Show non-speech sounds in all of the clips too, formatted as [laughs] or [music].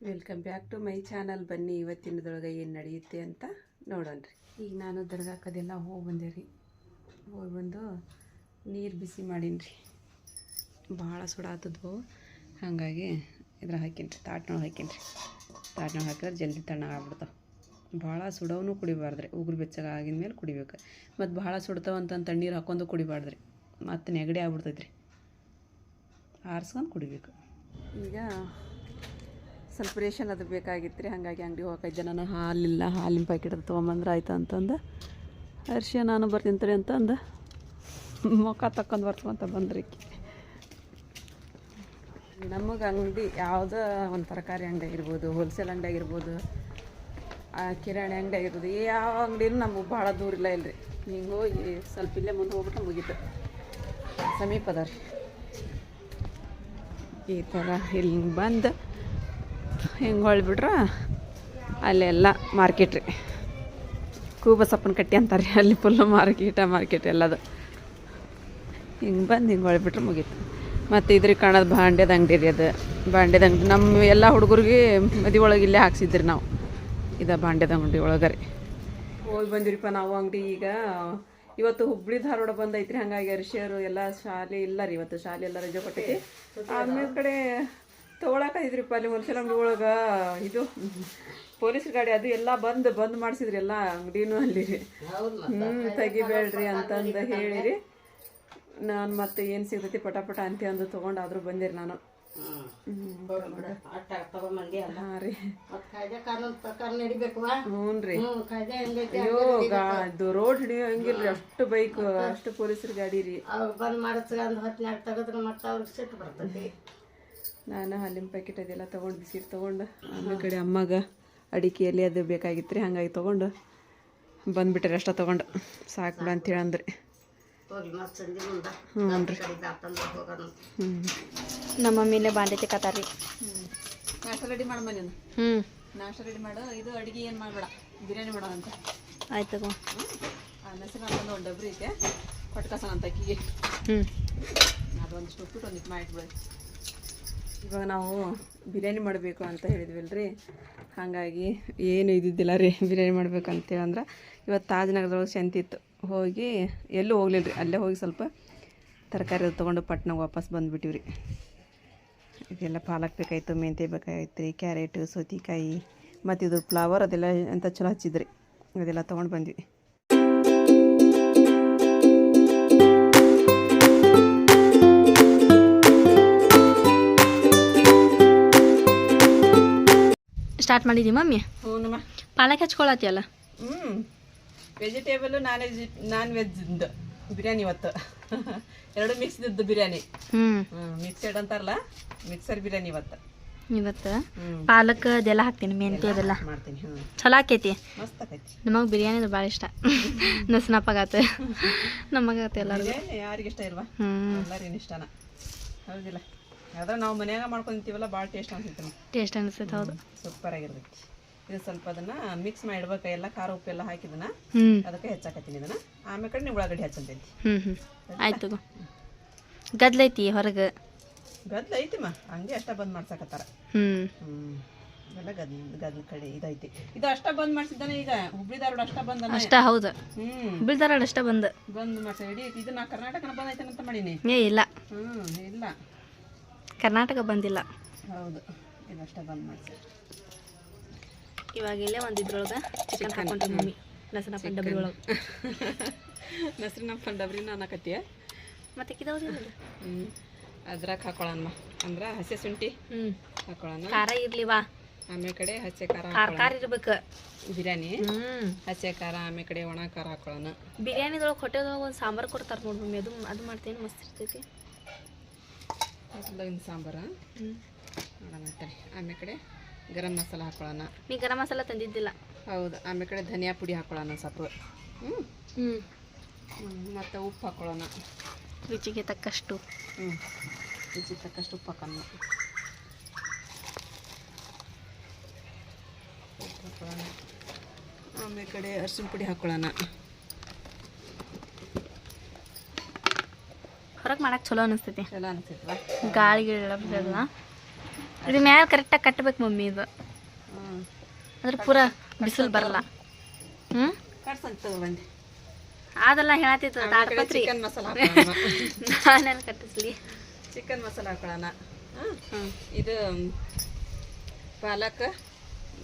Welcome back to my channel ಬನ್ನಿ, ಇವತ್ತಿನದೊಳಗೆ ಏನು ನಡೆಯುತ್ತೆ ಅಂತ ನೋಡೋಣ ರೀ. ಈಗ ನಾನು ದರ್ಗಾಕದೆಲ್ಲ ಹೋಗಿ ಬಂದೆ ರೀ. ಹೋಗಿ ಬಂದು ನೀರು ಬಿಸಿ ಮಾಡೀನಿ ರೀ. ಭಾಳ ಸುಡಾತದ್ವು. ಹಾಗಾಗಿ ಇದ್ರ ಹಾಕಿನಿ ರೀ, ತಾಟ್ನೊಳಗೆ ಹಾಕೀನಿ ರೀ. ತಾಟ್ನೊಳಗೆ ಹಾಕಿದ್ರೆ ಜಲ್ದಿ ತಣ್ಣಗೆ ಆಗ್ಬಿಡ್ತಾವೆ. ಭಾಳ ಸುಡೋನು ಕುಡಿಬಾರ್ದ್ರಿ ಉಗುರು ಬೆಚ್ಚಗೆ ಆಗಿದ ಮೇಲೆ ಕುಡಿಬೇಕು. ಮತ್ತು ಭಾಳ ಸುಡ್ತಾವ ಅಂತ ತಣ್ಣೀರು ಹಾಕೊಂಡು ಕುಡಿಬಾರ್ದ್ರಿ ಮತ್ತು ನೆಗಡಿ ಆಗ್ಬಿಡ್ತೈತೆ ರೀ ಆರಿಸ್ಕೊಂಡು ಕುಡಿಬೇಕು. ಈಗ ಸ್ವಲ್ಪ ರೇಷನ್ ಅದು ಬೇಕಾಗಿತ್ತು ರೀ ಹಾಗಾಗಿ ಅಂಗಡಿ ಹೋಗಕ್ಕೆ ನಾನು ಹಾಲಿಲ್ಲ. ಹಾಲಿನ ಪ್ಯಾಕೆಟ್ ಅದು ತೊಗೊಂಬಂದ್ರೆ ಆಯ್ತು ಅಂತಂದು. ಅರ್ಶಿಯ ನಾನು ಬರ್ತೀನಿ ತಡಿ ಅಂತಂದು. ಮುಖ ತಕ್ಕೊಂಡು ಬರ್ಸ್ಕೊಂತ ಬಂದ್ರಿ ನಮಗೆ ಅಂಗಡಿ ಯಾವುದೋ ಒಂದು ತರಕಾರಿ ಅಂಗಡಿ ಆಗಿರ್ಬೋದು ಹೋಲ್ಸೇಲ್ ಅಂಗಡಿ ಆಗಿರ್ಬೋದು ಕಿರಾಣಿ ಅಂಗಡಿ ಆಗಿರ್ಬೋದು ಯಾವ ಅಂಗಡಿನೂ ನಮಗೆ ಭಾಳ ದೂರ ಇಲ್ಲ ಇಲ್ರಿ. ಹಿಂಗೆ ಹೋಗಿ ಸ್ವಲ್ಪ ಇಲ್ಲೇ ಮುಂದೆ ಹೋಗ್ಬಿಟ್ಟು ಮುಗೀತು. ಸಮೀಪದ ರೀ ಈ ಥರ ಇಲ್ಲಿ ಬಂದು. ಹಿಂಗೆ ಹೊಳ್ಬಿಟ್ರೆ? ಅಲ್ಲೆಲ್ಲ ಮಾರ್ಕೆಟ್ ರೀ. ಕೂಬಸಪ್ಪನ ಕಟ್ಟಿ ಅಂತಾರೆ ಅಲ್ಲಿ ಫುಲ್ಲು ಮಾರ್ಕೆಟ ಮಾರ್ಕೆಟ್ ಎಲ್ಲದು. ಹಿಂಗೆ ಬಂದು ಹಿಂಗೆ ಹೊಳ್ಬಿಟ್ರೆ ಮುಗೀತು. ಮತ್ತು ಇದ್ರಿಗೆ ಕಾಣೋದು ಭಾಂಡ್ಯದ ಅಂಗಡಿ ರೀ ಅದು. ಭಾಂಡ್ಯದ ಅಂಗಡಿ ನಮ್ಮ ಎಲ್ಲ ಹುಡುಗರಿಗೆ ಮದಿ ಒಳಗೆ ಇಲ್ಲೇ ಹಾಕ್ಸಿದ್ರಿ ನಾವು. ಇದು ಭಾಂಡ್ಯದ ಅಂಗಡಿ ಒಳಗೆ ರೀ. ಹೋಗಿ ಬಂದಿರಿಪ್ಪ ನಾವು ಅಂಗಡಿ ಈಗ. ಇವತ್ತು ಹುಬ್ಳಿ ಧಾರವಾಡ ಬಂದೈತ್ರಿ, ಹಂಗಾಗಿ ಅರಿಶಿಯರು ಎಲ್ಲ ಶಾಲೆ ಇಲ್ಲ ರೀ, ಇವತ್ತು ಶಾಲೆ ಎಲ್ಲ ರಜೆ ಕೊಟ್ಟೈತಿ ಆಮೇಲೆ ಕಡೆ ತೊಗೊಳಕೈತ್ರಿಪ್ಪ ಅಲ್ಲಿ ಹೋಲ್ಸೇಲ್ ಅಂಗಡಿ ಒಳಗೆ. ಇದು ಪೊಲೀಸ್ ಗಾಡಿ ಅದು ಎಲ್ಲ ಬಂದ್ ಬಂದ್ ಮಾಡಿಸಿದ್ರಿ ಎಲ್ಲ ಅಂಗಡಿನೂ ಅಲ್ಲಿ. ಹ್ಮ್ ಹ್ಞೂ ತೆಗಿಬೇಡ್ರಿ ಅಂತಂದು ಹೇಳಿರಿ. ನಾನು ಮತ್ತೆ ಏನು ಸಿಗ್ತೈತಿ ಪಟ ಪಟ ಅಂತ ಅಂದು ಆದರೂ ಬಂದಿರಿ ನಾನು. ರೋಡ್ ಹಿಡಿಯೋ ಹಂಗಿಲ್ರಿ ಅಷ್ಟು ಬೈಕ್ ಅಷ್ಟು ಪೊಲೀಸರ ಗಾಡಿ ರೀ. ಬಂದ್ ಮಾಡ್ತಾರೆ ತೆಗೆದ್ರೆ ಮತ್ತೆ ಅವ್ರಿಗೆ ಸಿಟ್ಟು ಬರ್ತೈತಿ. ನಾನು ಹಾಲಿನ ಪ್ಯಾಕೆಟ್ ಅದೆಲ್ಲ ತೊಗೊಂಡು ಬಿಸಿಟ್ಟು ತೊಗೊಂಡು ಆಮೇಲೆ ಕಡೆ ಅಮ್ಮಗೆ ಅಡಿಕೆಯಲ್ಲಿ ಅದು ಬೇಕಾಗಿತ್ತು ರೀ ಹಂಗಾಗಿ ತೊಗೊಂಡು ಬಂದ್ಬಿಟ್ರಿ ಅಷ್ಟ ತೊಗೊಂಡು. ಸಾಕು ಬಿಡ ಅಂತೇಳಿ ಅಂದ್ರಿ. ಹ್ಞೂ ನಮ್ಮ ಮಮ್ಮಿಲೆ ಬಾಂಡೆ ತಿಕ್ಕತಾರ್ರಿ. ನಾಷ್ಟ ರೆಡಿ ಮಾಡಮ್ಮ ನೀನು. ಹ್ಞೂ ನಾಷ್ಟ ರೆಡಿ ಮಾಡು ಇದು ಅಡುಗೆ ಏನು ಮಾಡಬೇಡ ಬಿರಿಯಾನಿ ಮಾಡೋಣ ಅಂತ. ಆಯ್ತು ತಗೋ. ಅಂತಂದು ಒಂದು ಡಬ್ರಿ ಐತೆ ಪಟ್ಕಸ ಅಂತ ಅಕ್ಕಿಗೆ. ಹ್ಞೂ ಅದೊಂದಿಷ್ಟು ಉಪ್ಪಿಟ್ಟು ಒಂದಿಟ್ಟು ಮಾಡಿಬಿಡು ಇವಾಗ ನಾವು ಬಿರಿಯಾನಿ ಮಾಡಬೇಕು ಅಂತ ಹೇಳಿದ್ವಲ್ರಿ. ಹಾಗಾಗಿ ಏನು ಇದ್ದಿದ್ದಿಲ್ಲ ರೀ ಬಿರಿಯಾನಿ ಮಾಡಬೇಕು ಅಂತೇಳಿ ಅಂದ್ರೆ ಇವತ್ತು ತಾಜ್ನಗರದೊಳಗೆ ಶಂತಿ ಇತ್ತು. ಹೋಗಿ ಎಲ್ಲೂ ಹೋಗ್ಲಿಲ್ಲ ರೀ ಅಲ್ಲೇ ಹೋಗಿ ಸ್ವಲ್ಪ ತರಕಾರಿ ತೊಗೊಂಡು ಪಟ್ನಾಗ ವಾಪಸ್ ಬಂದುಬಿಟ್ಟಿವಿ ರೀ ಇದೆಲ್ಲ ಪಾಲಕ್ ಬೇಕಾಯಿತು, ಮೆಂತ್ಯ ಬೇಕಾಗಿತ್ತು ರೀ, ಕ್ಯಾರೆಟು, ಸೌತಿಕಾಯಿ ಮತ್ತು ಇದು ಫ್ಲವರ್ ಅದೆಲ್ಲ ಅಂತ ಚಲೋ ಹಚ್ಚಿದ್ರಿ. ಅದೆಲ್ಲ ತೊಗೊಂಡು ಬಂದ್ವಿ. ಸ್ಟಾರ್ಟ್ ಮಾಡಿದಿ ಮಮ್ಮಿ? ಹ್ಞೂ ಪಾಲಕ್ ಹಚ್ಕೊಳತಿಯಲ್ಲ ಹ್ಞೂ vegetable non veg non veg biryani ಇವತ್ತು. ಎರಡು ಮಿಕ್ಸ್ ಇದ್ದು ಬಿರಿಯಾನಿ. ಹ್ಞೂ ಮಿಕ್ಸೆಡ್ ಅಂತಾರಲ್ಲ ಮಿಕ್ಸರ್ ಬಿರಿಯಾನಿ ಇವತ್ತು. ಇವತ್ತು? ಪಾಲಕ್ ಅದೆಲ್ಲ ಹಾಕ್ತೀನಿ ಮೆಂತ್ಯ ಅದೆಲ್ಲ. ಚಲೋ ಆಕೈತಿ. ನಮಗೆ ಬಿರಿಯಾನಿ ಅಂದ್ರೆ ಭಾಳ ಇಷ್ಟ. ನಸ್ನಪ್ಪಾಗತ್ತ [laughs] ಎಲ್ಲರೂ ಎಲ್ಲರಿಗೂ. ಯಾರಿಗೆ ಇಷ್ಟ ಇಲ್ವಾ? ಹ್ಞೂ ಎಲ್ಲರಿಗೂ ಇಷ್ಟನ. ಹೌದಿಲ್ಲ. ಆದ್ರೆ ನಾವು ಮನ್ಯಾಗ ಮಾಡ್ಕೊಂತೀವಲ್ಲ ಭಾಳ ಟೇಸ್ಟ್ ಅನ್ಸುತ್ತೆ ಟೇಸ್ಟ್ ಅನಿಸ್ತೈತೆ ಹೌದು. ಸೂಪರ್ ಆಗಿರ್ತೈತಿ. ಇದು ಸ್ವಲ್ಪ ಅದನ್ನ ಮಿಕ್ಸ್ ಮಾಡಿಡ್ಬೇಕು ಎಲ್ಲ ಖಾರ ಉಪ್ಪು ಎಲ್ಲ ಹಾಕಿದನ ಹ್ಞೂ ಅದಕ್ಕೆ ಹೆಚ್ಚಾಕತ್ತೀನಿ ಇದನ್ನ. ಆಮೇಲೆ ಕಡೆ ನೀವು ಉಳ್ಳಾಗಡ್ಡಿ ಹಚ್ಚಂತೈತಿ. ಹ್ಞೂ ಹ್ಞೂ ಆಯ್ತು ಗದ್ಲೈತಿ ಹೊರಗೆ? ಗದ್ಲ ಐತಿಮ್ಮ ಹಂಗೆ ಅಷ್ಟ ಬಂದ್ ಮಾಡ್ಸಕತ್ತಾರ. ಹ್ಞೂ ಹ್ಮ್ ಎಲ್ಲ ಗದ್ ಗದ್ಲ ಕಡೆ ಇದೈತಿ. ಇದು ಅಷ್ಟ ಬಂದ್ ಮಾಡ್ಸಿದ್ದಾನೆ ಈಗ ಹುಬ್ಳಿ ಧಾರವಾಡ ಅಷ್ಟ ಬಂದ ಅಷ್ಟ ಹೌದು. ಹುಬ್ಳಿ ಧಾರವಾಡ ಅಷ್ಟ ಬಂದು. ಬಂದ್ ಮಾಡ್ಸ ಇಡೀ ಇದು ನಾ ಕರ್ನಾಟಕನ ಬಂದೈತೇನೆ ಅಂತ ಮಾಡೀನಿ? ಏ ಇಲ್ಲ. ಹ್ಮ್ ಇಲ್ಲ. ಕರ್ನಾಟಕ ಬಂದಿಲ್ಲ. ಹೌದು ಇದಷ್ಟ ಬಂದ್ ಇಲ್ಲೇ ಒಂದು ಇದ್ರೊಳಗೆ ಚಿಕನ್ ಹಾಕೊಂಡ್ರಿ ಮಮ್ಮಿ ಲಸನಪ್ಪ ಡಬ್ರಿ ಒಳಗೆ [laughs] ನಸ್ರಿನ ಡಬ್ರಿನ ಅನ್ನಕತ್ತೀಯ ಮತ್ತೆ ಕಿದವ್ರಿ ಹ್ಮ್ ಅದ್ರಾಗ ಹಾಕೊಳ್ಳೋಣ ಅಂದ್ರ ಹಸಿ ಶುಂಠಿ ಹ್ಞೂ ಹಾಕೊಳ್ಳೋಣ ಖಾರ ಇರ್ಲಿವಾ? ಆಮೇಲೆ ಕಡೆ ಹಸಿ ಖಾರ ಖಾರ ಖಾರ ಇರ್ಬೇಕು. ಬಿರಿಯಾನಿ. ಹ್ಞೂ ಹಸಿ ಖಾರ ಆಮೇಲೆ ಕಡೆ ಒಣ ಖಾರ ಹಾಕೊಳ್ಳೋಣ ಬಿರಿಯಾನಿದೊಳಗೆ ಹೊಟ್ಟೆದೊಳಗೆ ಒಂದು ಸಾಂಬಾರು ಕೊಡ್ತಾರೆ ನೋಡಿ ಮಮ್ಮಿ. ಅದು ಅದು ಮಾಡ್ತೇನೆ? ಮಸ್ತ್ ಇರ್ತೈತಿ. ಮೊದಲಿನ ಸಾಂಬಾರ. ನೋಡೋಣ ತಡಿ. ಆಮೇಲೆ ಕಡೆ ಗರಂ ಮಸಾಲ ಹಾಕೊಳ್ಳೋಣ. ನೀ ಗರಂ ಮಸಾಲ ತಂದಿದ್ದಿಲ್ಲ? ಹೌದು. ಆಮೇಲೆ ಕಡೆ ಧನಿಯಾ ಪುಡಿ ಹಾಕೊಳ್ಳೋಣ ಸ್ವಲ್ಪ. ಹ್ಞೂ ಹ್ಞೂ ಮತ್ತು ಉಪ್ಪು ಹಾಕೊಳ್ಳೋಣ. ರುಚಿಗೆ ತಕ್ಕಷ್ಟು. ಹ್ಞೂ ರುಚಿಗೆ ತಕ್ಕಷ್ಟು ಉಪ್ಪು ಹಾಕೋಣ. ಉಪ್ಪು ಹಾಕೊಳ್ಳೋಣ. ಆಮೇಲೆ ಕಡೆ ಅರ್ಶಿನ ಪುಡಿ ಹಾಕೊಳ್ಳೋಣ. ಹೊರಗೆ ಮಾಡಕ್ಕೆ ಚಲೋ ಅನಿಸ್ತೈತಿ. ಚಲೋ ಅನ್ಸಿತ್ವಾ ಗಾಳಿ ಗಿಳಿ ಬಿದ್ದಲ್ಲ ಇದು ಮ್ಯಾಲ ಕರೆಕ್ಟಾಗಿ ಕಟ್ಟಬೇಕು ಮಮ್ಮಿ ಇದು. ಅಂದ್ರೆ ಪೂರ ಬಿಸಿಲು ಬರಲ್ಲ. ಹ್ಞೂ ಅದೆಲ್ಲ ಹೇಳತ್ತಿತ್ತು ಚಿಕನ್ ಮಸಾಲ ನಾನೆಲ್ಲ ಕಟ್ಟಿಸ್ಲಿ. ಚಿಕನ್ ಮಸಾಲ ಹಾಕೊಳ್ಳೋಣ ಇದು ಪಾಲಕ್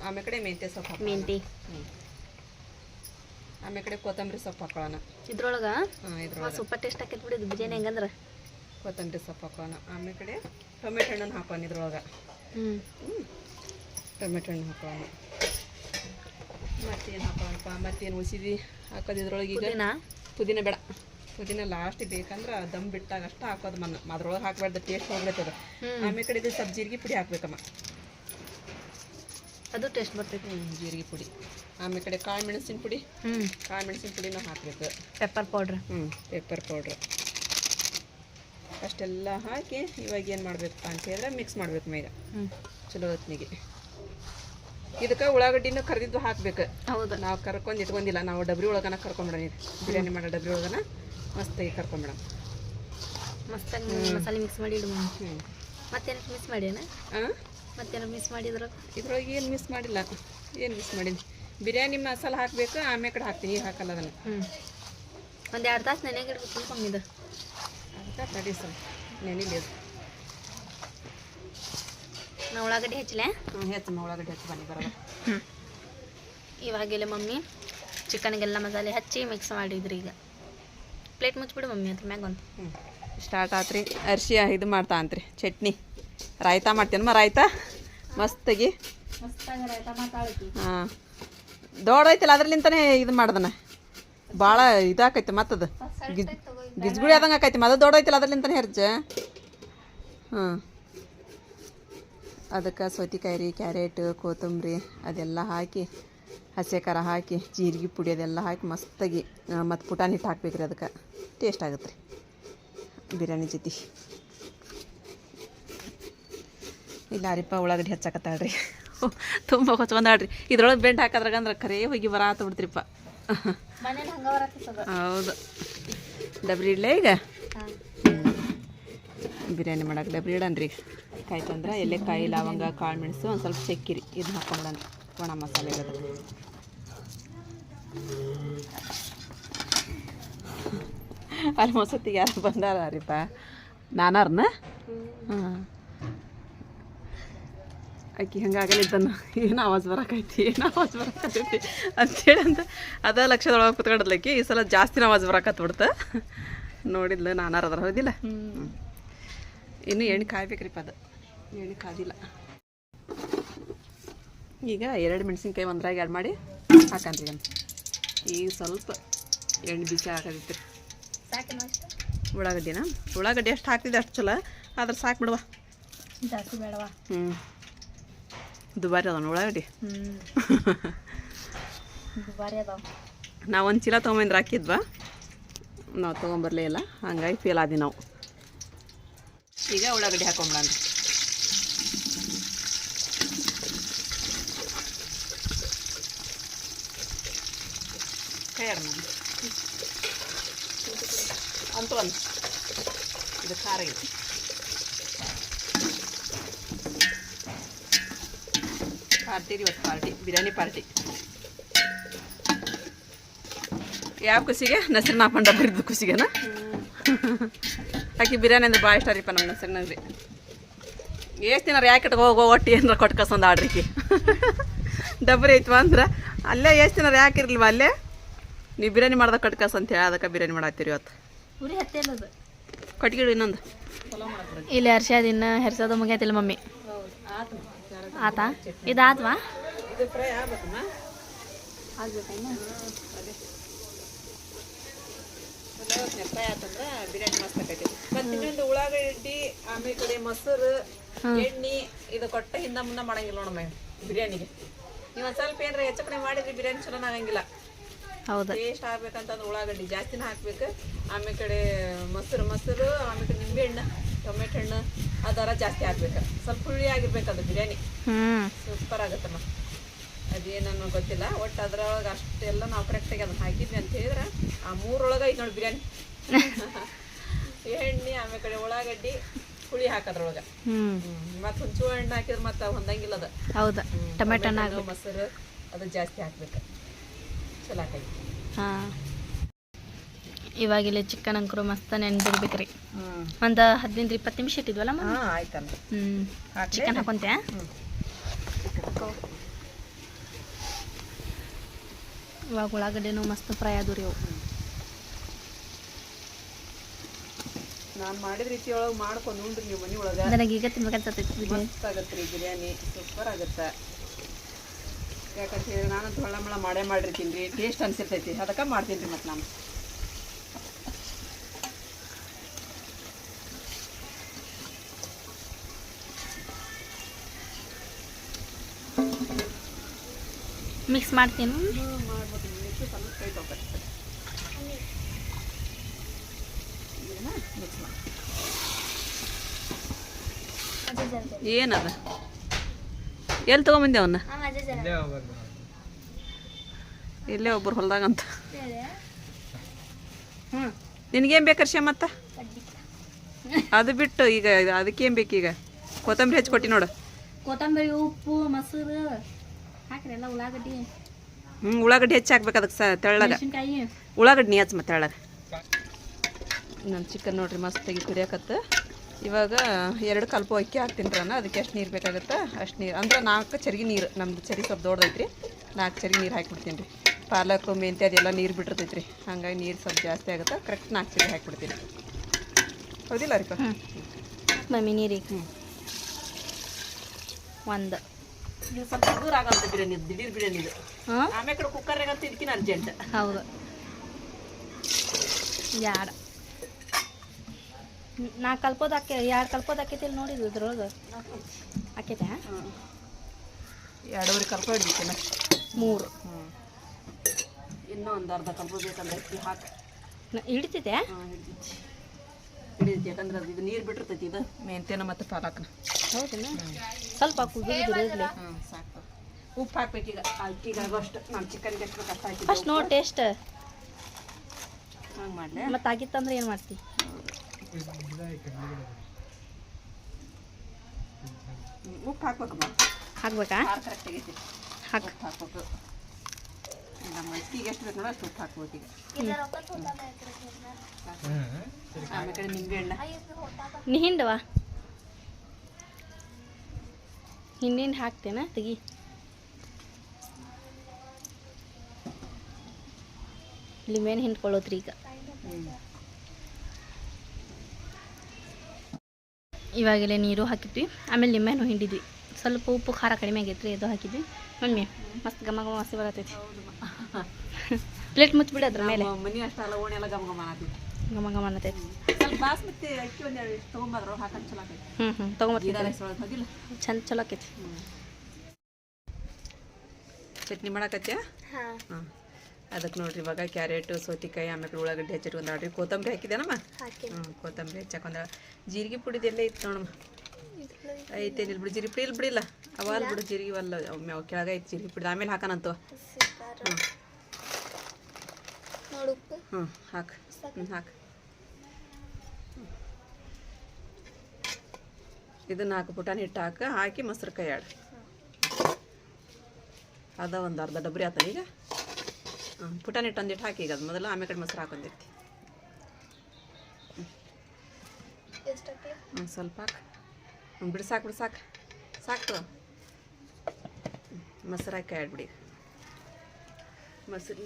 ಆಮೇಕಡೆ ಕಡೆ ಮೆಂತ್ಯ ಸೊಪ್ಪು ಮೆಂತಿ ಹ್ಞೂ ಆಮೇಲೆ ಕಡೆ ಕೊತ್ತಂಬರಿ ಸೊಪ್ಪು ಹಾಕೊಳ್ಳೋಣ. ಇದ್ರೊಳಗೆ? ಸೂಪರ್ ಟೇಸ್ಟ್ ಆಕೈತಿ ಬಿಡಿ ಬಿರಿಯಾನಿ ಹೆಂಗಂದ್ರೆ. ಕೊತ್ತಂಬರಿ ಸೊಪ್ಪು ಹಾಕೋಣ ಆಮೇಲೆ ಕಡೆ ಟೊಮೆಟೊ ಹಣ್ಣನ್ನು ಹಾಕೋಣ ಇದ್ರೊಳಗೆ. ಹ್ಞೂ ಟೊಮೆಟೊ ಹಣ್ಣು ಹಾಕೋಣ ಮತ್ತೇನು ಹಾಕೋಣಪ್ಪ ಮತ್ತೇನು ಉಳಿಸಿದ್ವಿ ಹಾಕೋದು ಇದ್ರೊಳಗೆ ಈಗ ಪುದೀನ? ಪುದೀನ ಬೇಡ. ಪುದೀನ ಲಾಸ್ಟ್ ಬೇಕಂದ್ರೆ ದಮ್ ಬಿಟ್ಟಾಗ ಅಷ್ಟ ಹಾಕೋದು ಮನ್ನ. ಅದ್ರೊಳಗೆ ಹಾಕ್ಬಾರ್ದು ಟೇಸ್ಟ್ ಹೋಗ್ಬಿಡ್ತದ. ಆಮೇಲೆ ಕಡೆ ಇದು ಸ್ವಲ್ಪ ಜೀರಿಗೆ ಪುಡಿ ಹಾಕ್ಬೇಕಮ್ಮ. ಅದು ಟೇಸ್ಟ್ ಬರ್ತೈತಿ. ಜೀರಿಗೆ ಪುಡಿ. ಆಮೇಲೆ ಕಡೆ ಕಾಳು ಮೆಣಸಿನ ಪುಡಿ. ಹ್ಞೂ ಕಾಳು ಮೆಣಸಿನ ಪುಡಿನ ಹಾಕಬೇಕು. ಪೆಪ್ಪರ್ ಪೌಡ್ರ್ ಹ್ಞೂ ಪೆಪ್ಪರ್ ಪೌಡ್ರ್ ಅಷ್ಟೆಲ್ಲ ಹಾಕಿ ಇವಾಗ ಏನು ಮಾಡಬೇಕಪ್ಪ ಅಂತ ಹೇಳಿದ್ರೆ ಮಿಕ್ಸ್ ಮಾಡ್ಬೇಕು ಮೇಗ ಹ್ಞೂ ಚಲೋ ಹೊತ್ನಿಗೆ. ಇದಕ್ಕೆ ಉಳ್ಳಾಗಡ್ಡಿನ ಕರೆದಿದ್ದು ಹಾಕ್ಬೇಕು. ಹೌದು. ನಾವು ಕರ್ಕೊಂಡು ಇಟ್ಕೊಂಡಿಲ್ಲ. ನಾವು ಡಬ್ರಿ ಒಳಗನ ಕರ್ಕೊಂಬಿಡೋಣ ಬಿರಿಯಾನಿ ಮಾಡೋ ಡಬ್ರಿ ಒಳಗನ ಮಸ್ತಾಗಿ ಕರ್ಕೊಂಬಿಡೋಣ ಮಸ್ತಾಗಿ ಮಸಾಲೆ ಮಿಕ್ಸ್ ಮಾಡಿ ಇಡು ಮತ್ತೇನು ಮಿಕ್ಸ್ ಮಾಡ್ಯಾನ? ಹಾಂ ಮತ್ತೇನು ಮಿಸ್ ಮಾಡಿದ್ರು? ಇದ್ರೊಳಗೆ ಏನು ಮಿಸ್ ಮಾಡಿಲ್ಲ. ಏನು ಮಿಸ್ ಮಾಡೀನಿ ಬಿರಿಯಾನಿ ಮಸಾಲೆ ಹಾಕಬೇಕು? ಆಮೇಲೆ ಕಡೆ ಹಾಕ್ತೀನಿ ಈಗ ಹಾಕಲ್ಲ ಅದನ್ನು. ಹ್ಞೂ ಒಂದು ಎರಡು ತಾಸು ನೆನೆಗೆ ಇಡ್ಬೇಕು ಮಮ್ಮಿ ಇದು ಅದಕ್ಕೆ ತಡಿ ಸ್ವಲ್ಪ ನೆನೆಲಿ ಅದು. ನಾ ಉಳ್ಳಾಗಡ್ಡಿ ಹೆಚ್ಚಲೆ? ಹ್ಞೂ ಹೆಚ್ಚಮ್ಮ ಉಳ್ಳಾಗಡ್ಡಿ ಹೆಚ್ಚು ಬನ್ನಿ ಬರೋದು ಹ್ಞೂ ಇವಾಗೆಲ್ಲ ಮಮ್ಮಿ ಚಿಕನ್ಗೆಲ್ಲ ಮಸಾಲೆ ಹಚ್ಚಿ ಮಿಕ್ಸ್ ಮಾಡಿದ್ರಿ ಈಗ. ಪ್ಲೇಟ್ ಮುಚ್ಚಿಬಿಡು ಮಮ್ಮಿ ಅದ್ರ ಮ್ಯಾಗ ಒಂದು. ಹ್ಞೂ ಸ್ಟಾರ್ಟ್ ಆತ್ರಿ. ಅರ್ಶಿ ಇದು ಮಾಡ್ತಾ ಅಂತ್ರಿ ಚಟ್ನಿ. ರಾಯ್ತಾ ಮಾಡ್ತೇನಮ್ಮ ರಾಯ್ತಾ? ಮಸ್ತಾಗಿ. ಹಾಂ. ದೊಡ್ಡ ಐತಲ್ಲ ಹಾಂ ದೊಡ್ಡೈತಿಲ್ಲ ಅದ್ರಲಿಂತಾನೆ ಇದು ಮಾಡ್ದನ. ಭಾಳ ಇದಾಕೈತಿ ಮತ್ತದು ಗಿಜ್ ಗಿಜ್ಗುಳಿ ಆದಂಗೆ ಆಕೈತಿ ಮದ ದೊಡ್ಡೈತಿಲ್ಲ ಅದ್ರಲಿಂತಾನೆ ಹೆರ್ಜ. ಹಾಂ. ಅದಕ್ಕೆ ಸೌತಿಕಾಯಿ ರೀ ಕ್ಯಾರೆಟ್ ಕೊತ್ತಂಬರಿ ಅದೆಲ್ಲ ಹಾಕಿ ಹಸಿ ಖಾರ ಹಾಕಿ ಜೀರಿಗೆ ಪುಡಿ ಅದೆಲ್ಲ ಹಾಕಿ ಮಸ್ತಾಗಿ ಮತ್ತು ಪುಟಾಣಿ ಹಿಟ್ಟು ಹಾಕ್ಬೇಕ್ರಿ ಅದಕ್ಕೆ. ಟೇಸ್ಟ್ ಆಗುತ್ತೆ ರೀ ಬಿರಿಯಾನಿ ಜೊತೆ. ಇಲ್ಲ ರೀಪ ಉಳ್ಳಾಗಡ್ಡಿ ಹಚ್ಚಾಕತ್ತಾಳ್ರಿ. ತುಂಬ ಹೊಚ್ಕೊಂಡಾಳ್ರಿ ಇದ್ರೊಳಗೆ ಬೆಂಡ್ ಹಾಕದ್ರಾಗ ಅಂದ್ರೆ ಖರೇ ಹೋಗಿ ಬರಾತ ಬಿಡ್ತ್ರಿಪ್ಪ ಮನೇಲಿ ಹಂಗ ಬರತ್ತದ ಹೌದು. ಡಬ್ರಿ ಇಡ್ಲೇ ಈಗ? ಬಿರಿಯಾನಿ ಮಾಡಕ್ಕೆ ಡಬ್ರಿ ಇಡನ್ರಿ. ಕಾಯಿ ತಂದ್ರೆ ಎಲೆಕಾಯಿ ಲವಂಗ ಕಾಳು ಮೆಣಸು ಒಂದು ಸ್ವಲ್ಪ ಚೆಕ್ಕಿರಿ. ಇದನ್ನ ಹಾಕೊಂಡ್ರಿ ಒಣ ಮಸಾಲೆ ಇರೋದು ಅಲ್ಲಿ ಮೊಸತ್ತಿಗೆ ಯಾರು ಬಂದಾರ ರೀಪ ನಾನಾರ್ನ? ಹಾಂ ಆಕಿ ಹಂಗಾಗಲಿದ್ದನ್ನು ಏನು ಆವಾಜ್ ಬರಕೈತಿ ಏನು ಆವಾಜ್ ಬರಕತ್ತೈತಿ ಅಂತೇಳಿ ಅಂತ ಅದ ಲಕ್ಷದೊಳಗೆ ಕುತ್ಕೊಂಡದ್ಲಕ್ಕಿ ಈ ಸಲ ಜಾಸ್ತಿನ ಆವಾಜ್ ಬರಕತ್ಬಿಡ್ತ ನೋಡಿದ್ಲು ನಾನಾರ ಅದ್ರ ಹೌದಿಲ್ಲ? ಇನ್ನು ಎಣ್ಣೆ ಕಾಯ್ಬೇಕ್ರಿಪ್ಪ ಅದು. ಎಣ್ಣೆ ಕಾದಿಲ್ಲ. ಈಗ ಎರಡು ಮೆಣಸಿನ್ಕಾಯಿ ಒಂದ್ರಾಗ ಆ್ಯಡ್ ಮಾಡಿ ಹಾಕಂತ್ರಿ ಈಗ. ಸ್ವಲ್ಪ ಎಣ್ಣೆ ಬೀಜ ಹಾಕದಿತ್ತು ಉಳ್ಳಾಗಡ್ಡಿನ? ಉಳ್ಳಾಗಡ್ಡಿ ಎಷ್ಟು ಹಾಕ್ತಿದ್ದೆ ಅಷ್ಟು ಚಲೋ. ಆದ್ರೆ ಸಾಕು ಬಿಡುವ. ಜಾಸ್ತಿ ಬೇಡವಾ? ಹ್ಞೂ ದುಬಾರಿ ಅದಾನ ಉಳ್ಳಾಗಡ್ಡಿ ಹ್ಞೂ ದುಬಾರಿ ಅದಾವ. ನಾವು ಒಂದು ಚೀಲ ತೊಗೊಂಬಂದ್ರೆ ಹಾಕಿದ್ವಾ? ನಾವು ತೊಗೊಂಬರ್ಲೇ ಇಲ್ಲ. ಹಂಗಾಗಿ ಫೇಲ್ ಆದ್ವಿ ನಾವು. ಈಗ ಉಳ್ಳಾಗಡ್ಡಿ ಹಾಕೊಂಬಿಡಣ ಕೈ ಆಡ್ ಮಾಡಿ ಅಂತೂ ಒಂದು. ಇದು ಖಾರ ಐತಿ ಪಾರ್ಟಿ ರೀ ಇವತ್ತು ಪಾರ್ಟಿ ಬಿರಿಯಾನಿ ಪಾರ್ಟಿ. ಯಾವ ಖುಷಿಗೆ ನಸರಿನ ಹಾಕೊಂಡ ಬರಿದ್ದು ಖುಷಿಗೆನ ಆಕೆ ಬಿರಿಯಾನಿ ಅಂದ್ರೆ ಭಾಳ ಇಷ್ಟ ರೀಪ್ಪ ನಮ್ಮ ನಸರಿನಲ್ಲಿ ಎಷ್ಟು ದಿನ ಯಾಕೆ ಹೋಗೋ ಒಟ್ಟು ಏನಾರ ಕೊಟ್ಟು ಕಸೊಂದು ಆಡ್ರಿಕಿ ಡಬ್ಬರಿ ಐತ್ವ ಅಂದ್ರೆ ಅಲ್ಲೇ ಎಷ್ಟು ದಿನ ಯಾಕೆ ಇರ್ಲಿಲ್ವ ಅಲ್ಲೇ? ನೀವು ಬಿರಿಯಾನಿ ಮಾಡ್ದಾಗ ಕಟ್ಕಸ ಅಂತ ಹೇಳಿ ಅದಕ್ಕೆ ಬಿರಿಯಾನಿ ಮಾಡತ್ತೀರಿ ಇವತ್ತು. ಇನ್ನೊಂದು ಕಟ್ಗಿಡು ಇನ್ನೊಂದು. ಇಲ್ಲಿ ಹರ್ಷದಿನ ಹೆರ್ಸೋದು ಮುಗಿಯತಿಲ್ಲ ಮಮ್ಮಿ. ಆತಾ? ಇದಾದ್ವಾ? ಫ್ರೈ ಆತಂದ್ರೆ ಬಿರಿಯಾನಿ ಮಸ್ತ್ ಆಕೈತಿ. ಮತ್ತೆ ಇನ್ನೊಂದು ಉಳ್ಳಾಗಡ್ಡಿ ಆಮೇಲೆ ಕಡೆ ಮೊಸರು ಎಣ್ಣೆ ಇದು ಕೊಟ್ಟ ಹಿಂದ ಮುಂದೆ ಮಾಡಂಗಿಲ್ಲ ನೋಡಮ್ಮ ಬಿರಿಯಾನಿಗೆ. ನೀವು ಒಂದು ಸ್ವಲ್ಪ ಏನಾರ ಹೆಚ್ಚು ಕಡಿಮೆ ಮಾಡಿದ್ರಿ ಬಿರಿಯಾನಿ ಚಲೋ ಆಗಂಗಿಲ್ಲ. ಹೌದು. ಟೇಸ್ಟ್ ಆಗ್ಬೇಕಂತಂದ್ರೆ ಉಳ್ಳಾಗಡ್ಡಿ ಜಾಸ್ತಿನ ಹಾಕ್ಬೇಕು. ಆಮೇಲೆ ಕಡೆ ಮೊಸರು ಮೊಸರು ಆಮೇಲೆ ಕಡೆ ನಿಂಬೆ ಹಣ್ಣು. ಟೊಮೆಟೊ ಹಣ್ಣು ಅದರ ಜಾಸ್ತಿ ಆಗ್ಬೇಕು. ಸ್ವಲ್ಪ ಹುಳಿ ಆಗಿರ್ಬೇಕು ಅದು ಬಿರಿಯಾನಿ. ಸೂಪರ್ ಆಗುತ್ತಮ್ಮ. ಅದೇನನ್ನು ಗೊತ್ತಿಲ್ಲ ಒಟ್ಟು ಅದ್ರೊಳಗೆ ಅಷ್ಟೆಲ್ಲ ನಾವು ಕರೆಕ್ಟಾಗಿ ಅದನ್ನು ಹಾಕಿದ್ವಿ ಅಂತ ಹೇಳಿದ್ರೆ ಆ ಮೂರೊಳಗೆ ಐದು ನೋಡಿ ಬಿರಿಯಾನಿ. [laughs] ಎಣ್ಣೆ ಆಮೇಲೆ ಕಡೆ ಉಳ್ಳಾಗಡ್ಡಿ ಹುಳಿ ಹಾಕದ್ರೊಳಗೆ. ಮತ್ತೆ ಹುಂಚು ಹಣ್ಣು ಹಾಕಿದ್ರೆ ಮತ್ತೆ ಹೊಂದಂಗಿಲ್ಲ ಅದು. ಹೌದಾ ಟೊಮೆಟೊ, ಮೊಸರು ಅದು ಜಾಸ್ತಿ ಹಾಕ್ಬೇಕು. ಚಲೋ ಹಾಕಿ ಹಾಂ. ಇವಾಗಿಲ್ಲ ಚಿಕನ್ ಅಂಕರು ಮಸ್ತ್ ನೆನ್ಬಿಡ್ಬೇಕ್ರಿ. ಒಂದ್ ಒಂದು ಹದಿನೈದು ಇಪ್ಪತ್ತು ನಿಮಿಷ ಇಟ್ಟಿದ್ವಲ್ಲ ಹ್ಮ್. ಹ್ಞೂ ಚಿಕನ್ ಹಾಕೊಂತೆ ಇವಾಗ ಉಳ್ಳಾಗಡ್ಡೆನೂ ಮಸ್ತ್ ಫ್ರೈ ಆದವು ರೀ ಅವು. ನಾನು ಮಾಡಿದ ರೀತಿ ಒಳಗೆ ಮಾಡ್ಕೊಂಡು ಉಂಡ್ರಿ ನೀವು ಮನೆ ಒಳಗೆ. ನನಗೆ ಈಗ ತಿನ್ಬೇಕಂತೈತಿ ಬಿರಿಯಾನಿ. ರೀ ಸೂಪರ್ ಆಗತ್ತೆ. ಯಾಕಂತ ಹೇಳಿದ್ರೆ ನಾನಂತೂ ಹೊಳ್ಳ ಮಳ ಮಾಡೇ ಮಾಡಿರ್ತೀನಿ ರೀ. ಟೇಸ್ಟ್ ಅನ್ಸಿರ್ತೈತಿ. ಅದಕ್ಕೆ ಮಾಡ್ತೀನಿ ರೀ ಮತ್ತು ನಾನು. ಮಿಕ್ಸ್ ಮಾಡ್ತೀನಿ. ಏನದ? ಎಲ್ಲಿ ತೊಗೊಂಬಂದೆ ಅವನ್ನ? ಇಲ್ಲೇ ಒಬ್ಬರು ಹೊಲ್ದಾಗ ಅಂತ ಹ್ಞೂ ನಿನಗೇನು ಬೇಕಾರೆ ಮತ್ತೆ? ಅದು ಬಿಟ್ಟು ಈಗ, ಅದಕ್ಕೇನು ಬೇಕು ಈಗ ಕೊತ್ತಂಬರಿ ಹೆಚ್ಚಿ ಕೊಟ್ಟಿ ನೋಡು. ಕೊತ್ತಂಬರಿ, ಉಪ್ಪು, ಮೊಸರು. ಎಲ್ಲ ಉಳ್ಳಾಗಡ್ಡಿ. ಹ್ಞೂ ಉಳ್ಳಾಗಡ್ಡಿ ಹೆಚ್ಚು ಹಾಕ್ಬೇಕು ಅದಕ್ಕೆ ಸ ತೆಳ್ಳಗ. ಮೆಣಸಿನ್ಕಾಯಿ. ಉಳ್ಳಾಗಡ್ಡಿ ಹಚ್ಚ ಮತ್ತೆ ತೆಳ್ಳಗ. ನನ್ನ ಚಿಕನ್ ನೋಡ್ರಿ ಮಸ್ತಾಗಿ ಕುಡಿಯಾಕತ್ತ ಇವಾಗ ಎರಡು ಕಲ್ಪು ಅಕ್ಕಿ ಹಾಕ್ತೀನಿ ನಾನು ಅದಕ್ಕೆ ಎಷ್ಟು ನೀರು ಬೇಕಾಗುತ್ತೆ? ಅಷ್ಟು ನೀರು. ಅಂದ್ರೆ ನಾಲ್ಕು ಚರಿಗೆ ನೀರು ನಮ್ದು ಚರಿ ಸ್ವಲ್ಪ ದೊಡ್ಡದೈತ್ರಿ. ನಾಲ್ಕು ಚರಿಗೆ ನೀರು ಹಾಕಿಬಿಡ್ತೀನಿ ರೀ. ಪಾಲಕ್ ಮೆಂತ್ಯ ಅದೆಲ್ಲ ನೀರು ಬಿಟ್ಟಿರ್ತೈತೆ ರೀ ಹಂಗಾಗಿ ನೀರು ಸ್ವಲ್ಪ ಜಾಸ್ತಿ ಆಗುತ್ತೆ? ಕರೆಕ್ಟ್ ನಾಲ್ಕು ಚರಿ ಹಾಕಿಬಿಡ್ತೀನಿ. ಹೌದಿಲ್ಲ ರೀ ಹ್ಞೂ ಮಮ್ಮಿ ನೀರಿಗೆ ಒಂದು. ಇದು ಸ್ವಲ್ಪ ದೂರ ಆಗಂತ ಬಿರಿಯಾನಿ ಇದು ದಿಢೀರ್ ಬಿರಿಯಾನಿ ಇದು. ಹಾಂ? ಆಮೇಲೆ ಕಡೆ ಕುಕ್ಕರ್ನಾಗಂತ ಇದಕ್ಕಿನ ಅರ್ಜೆಂಟ್ ಹೌದು. ಎರಡು ನಾ ಕಲ್ಪೋದು ಹಾಕಿ ಎರಡು ಕಲ್ಪೋದು ಹಾಕೈತಿಲ್ಲ ನೋಡಿದ್ವಿ ಇದ್ರೊಳಗೆ? ಹಾಕೈತೆ ಎರಡೂವರೆ ಕಲ್ಪ ಹಿಡ್ಬೇಕೇನ ಮೂರು. ಹ್ಞೂ ಇನ್ನೂ ಒಂದು ಅರ್ಧ ಕಲ್ಪ ಬೇಕಂದ್ರೆ ಹಾಕಿ. ನ- ಹಿಡಿತೈತೆ ಹಾಂ ಹಿಡಿದೈತಿ ಯಾಕಂದ್ರೆ ಅದು ಇದು ನೀರು ಬಿಟ್ಟಿರ್ತೈತಿ ಇದು ಮೆಂತ್ಯನ ಮತ್ತು ಪಾಲಕ್ನ ಹೌದಲ್ಲ? ಸ್ವಲ್ಪ ಕುದಿದ್ರು ಸಾಕು. ಉಪ್ಪು ಹಾಕ್ಬೇಕೀಗ ಅಕ್ಕಿಗೆ ಆಗೋಷ್ಟು ನಾನು ಚಿಕನ್ಗೆ ಎಷ್ಟು ಬೇಕು ಅಷ್ಟು ಫಸ್ಟ್ ಹಾಕಿದ್ದೆ ನೋಡಿ ಟೇಸ್ಟ್ ಹಂಗೆ ಮಾಡಲೆ ಮತ್ತು ಆಗಿತ್ತಂದ್ರೆ ಏನು ಮಾಡ್ತಿ? ಉಪ್ಪು ಹಾಕ್ಬೇಕಮ್ಮ. ಹಾಕ್ಬೇಕಾ? ಖಾರ ಕರೆಕ್ಟ್ ಆಗೈತಿ. ಹಾಕ್. ಉಪ್ಪು ಹಾಕ್ಬೇಕು. ನಮ್ಮ ಅಕ್ಕಿಗೆ ಎಷ್ಟು ಬೇಕು ನೋಡೋ ಅಷ್ಟು ಉಪ್ಪು ಈಗ ಆಮೇಲೆ ಕಡೆ ನಿಂಬೆ ಹಣ್ಣು ನೀ ಹಿಂಡವಾ ಹಿಂಡಿನ ಹಾಕ್ತೇನ ತೆಗಿ. ಲಿಮೇನ್ ಹಿಂಡ್ಕೊಳ್ಳೋದ್ರಿ ಈಗ. ಇವಾಗಲೇ ಇವಾಗೆಲ್ಲ ನೀರು ಹಾಕಿದ್ವಿ. ಆಮೇಲೆ ಲಿಂಬೆನೂ ಹಿಂಡಿದ್ವಿ. ಸ್ವಲ್ಪ ಉಪ್ಪು ಖಾರ ಕಡಿಮೆ ಆಗೈತ್ರಿ ಅದು ಹಾಕಿದ್ವಿ. ಮಮ್ಮಿ ಮಸ್ತ್ ಘಮ ಘಮ ಹಸಿ ಬರತೈತಿ. ಪ್ಲೇಟ್ ಮುಚ್ಚಿಬಿಡಿ ಅದ್ರ ಮೇಲೆ. ಮನಿ ಅಷ್ಟಲ್ಲ ಓಣಿ ಘಮ ಗಮ ಗಮ ಘಮ ಘಮ ಅನ್ನತೈತಿ. ಸ್ವಲ್ಪ ಬಾಸ್ಮತಿ ಅಕ್ಕಿ ಒಂದೆರಡು ಇಷ್ಟು ತೊಗೊಂಬಾದ್ರು ಹಾಕೊಂಡು ಚಲೋ ಆಗೈತಿ. ಹ್ಞೂ ಹ್ಞೂ ಹೋಗಿಲ್ಲ. ಚಂದ ಚಲೋ ಆಕೈತಿ. ಚಟ್ನಿ ಮಾಡಕತ್ಯ ಹಾಂ. ಹಾಂ. ಅದಕ್ಕೆ ನೋಡ್ರಿ ಇವಾಗ ಕ್ಯಾರೆಟು ಸೌತಿಕಾಯಿ ಆಮೇಲೆ ಉಳ್ಳಾಗಡ್ಡಿ ಹಚ್ಚಿಟ್ಕೊಂಡಾಡ್ರಿ ಕೊತ್ತಂಬರಿ ಹಾಕಿದ್ದೇನಮ್ಮ ಹಾಕಿ ಹ್ಞೂ ಕೊತ್ತಂಬರಿ ಹೆಚ್ಚಾಕೊಂಡ. ಜೀರಿಗೆ ಪುಡಿದೆಲ್ಲ ಇತ್ತು ನೋಡಮ್ಮ? ಐತೆ ಇಲ್ಲಿ ಬಿಡು ಜಿರಿ ಪುಡಿ ಇಲ್ಲಿ. ಬಿಡಿಲ್ಲ ಅವಲ್ ಬಿಡು ಜಿರಿ ಅಲ್ಲ ಕೆಳಗ ಐತಿ ಕೆಳಗೆ ಐತೆ ಜೀರಿಗೆ ಪುಡಿ. ಆಮೇಲೆ ಹಾಕನಂತ ಹ್ಞೂ ಹಾಕು. ಹ್ಞೂ ಹಾಕು. ಇದನ್ನ ಹಾಕು ಪುಟಾಣಿ ಹಿಟ್ಟು ಹಾಕು ಹಾಕಿ ಮೊಸರು ಕೈ ಆಡು. ಅದ ಒಂದು ಅರ್ಧ ಡಬ್ರಿ ಆತ ಈಗ. ಪುಟಾಣಿ ಹಿಟ್ಟು ಒಂದಿಟ್ಟು ಹಾಕಿ ಈಗ ಅದು ಮೊದಲು. ಆಮೇಲೆ ಕಡೆ ಮೊಸರು ಹಾಕೊಂಡಿರ್ತಿ ಹ್ಞೂ ಸ್ವಲ್ಪ ಹಾಕು. ಹ್ಞೂ ಬಿಡು, ಸಾಕು. ಮೊಸರು ಹಾಕಿ ಆಡ್ಬಿಡಿ. ಮೊಸರು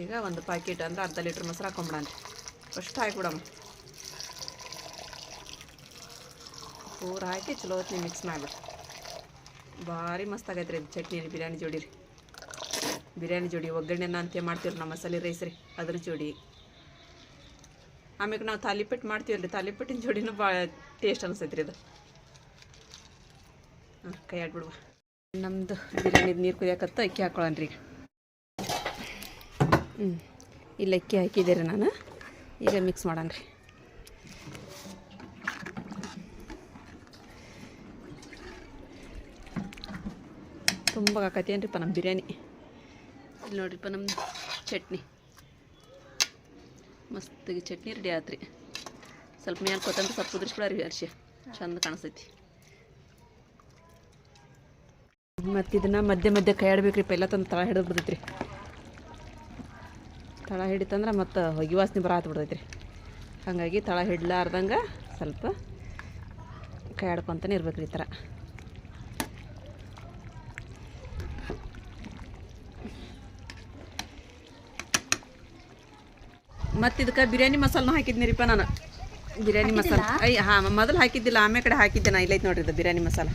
ಈಗ ಒಂದು ಪ್ಯಾಕೆಟ್ ಅಂದ್ರೆ ಅರ್ಧ ಲೀಟ್ರ್ ಮೊಸರು ಹಾಕೊಂಬಿಡಂತ ಫಸ್ಟ್ ಹಾಕ್ಬಿಡಮ್ಮ. ಪೂರ ಹಾಕಿ ಚಲೋ ಹೊತ್ತಿನ ಮಿಕ್ಸ್ ಮಾಡಿಬಿಡು. ಭಾರಿ ಮಸ್ತ್ ಆಗೈತೆ ರೀ ಚಟ್ನಿ ರೀ ಬಿರಿಯಾನಿ ಜೋಡಿ ರೀ. ಬಿರಿಯಾನಿ ಜೋಡಿ, ಒಗ್ಗರಣೆನ ಮಾಡ್ತೀವಿ ನಮ್ಮ ಮಸಾಲೆ ರೈಸ್ ರೀ. ಅದ್ರ ಜೋಡಿ. ಆಮೇಲೆ ನಾವು ತಾಲಿಪೆಟ್ಟು ಮಾಡ್ತೀವಲ್ಲ ರೀ ತಾಲಿಪೆಟ್ಟಿನ ಜೋಡಿನೂ ಭಾಳ ಟೇಸ್ಟ್ ಅನಿಸ್ತೈತೆ ರೀ ಅದು. ಹಾಂ ಕೈ ಆಡ್ಬಿಡುವ. ನಮ್ಮದು ಬಿರಿಯಾನಿ ನೀರು ಕುದಿಯಾಕತ್ತ, ಅಕ್ಕಿ ಹಾಕೊಳ್ಳೋಣ ರೀ ಹ್ಞೂ ಇಲ್ಲಿ ಅಕ್ಕಿ ಹಾಕಿದ್ದೆ ರೀ ನಾನು. ಈಗ ಮಿಕ್ಸ್ ಮಾಡೋಣ ರೀ ತುಂಬ ಹಾಕತ್ತೇನ್ರಿಪ್ಪ ನಮ್ಮ ಬಿರಿಯಾನಿ. ಇಲ್ಲಿ ನೋಡ್ರಿಪ್ಪ ನಮ್ಮದು ಚಟ್ನಿ. ಮಸ್ತಾಗಿ ಚಟ್ನಿ ರೆಡಿ ಆತ್ರಿ. ಸ್ವಲ್ಪ ಮೇಲೆ ಕೊತ್ತಂಬರಿ, ಸ್ವಲ್ಪ ಕುದಿಸ್ಬಿಡ್ರಿ ಅರ್ಶಿ. ಚಂದ ಕಾಣಿಸ್ತೈತಿ. ಮತ್ತು ಇದನ್ನ ಮಧ್ಯೆ ಮಧ್ಯೆ ಕೈ ಆಡ್ಬೇಕ್ರಿ ಪೆಲ್ಲ ತಂದು ತಳ ಹಿಡಿದು ಬಿಡ್ತೈತ್ರಿ. ತಳ ಹಿಡಿತಂದ್ರೆ ಮತ್ತು ಹೊಗೆ ವಾಸನೆ ಬರ ಬಿಡ್ತೈತ್ರಿ. ಹಾಗಾಗಿ ತಳ ಹಿಡ್ಲಾರ್ದಂಗೆ ಸ್ವಲ್ಪ ಕೈ ಆಡ್ಕೊತಾನೆ ಇರ್ಬೇಕ್ರಿ ಈ ಥರ ಮತ್ತು ಇದಕ್ಕೆ ಬಿರಿಯಾನಿ ಮಸಾಲನೂ ಹಾಕಿದ್ನಿರಿಪ್ಪ ನಾನು. ಬಿರಿಯಾನಿ ಮಸಾಲ ಅಯ್ಯ ಹಾಂ ಮೊದಲು ಹಾಕಿದ್ದಿಲ್ಲ ಆಮೇಲೆ ಕಡೆ ಹಾಕಿದ್ದೆ ನಾ ಇಲ್ಲೈತೆ ನೋಡ್ರಿ ಇದು ಬಿರಿಯಾನಿ ಮಸಾಲ.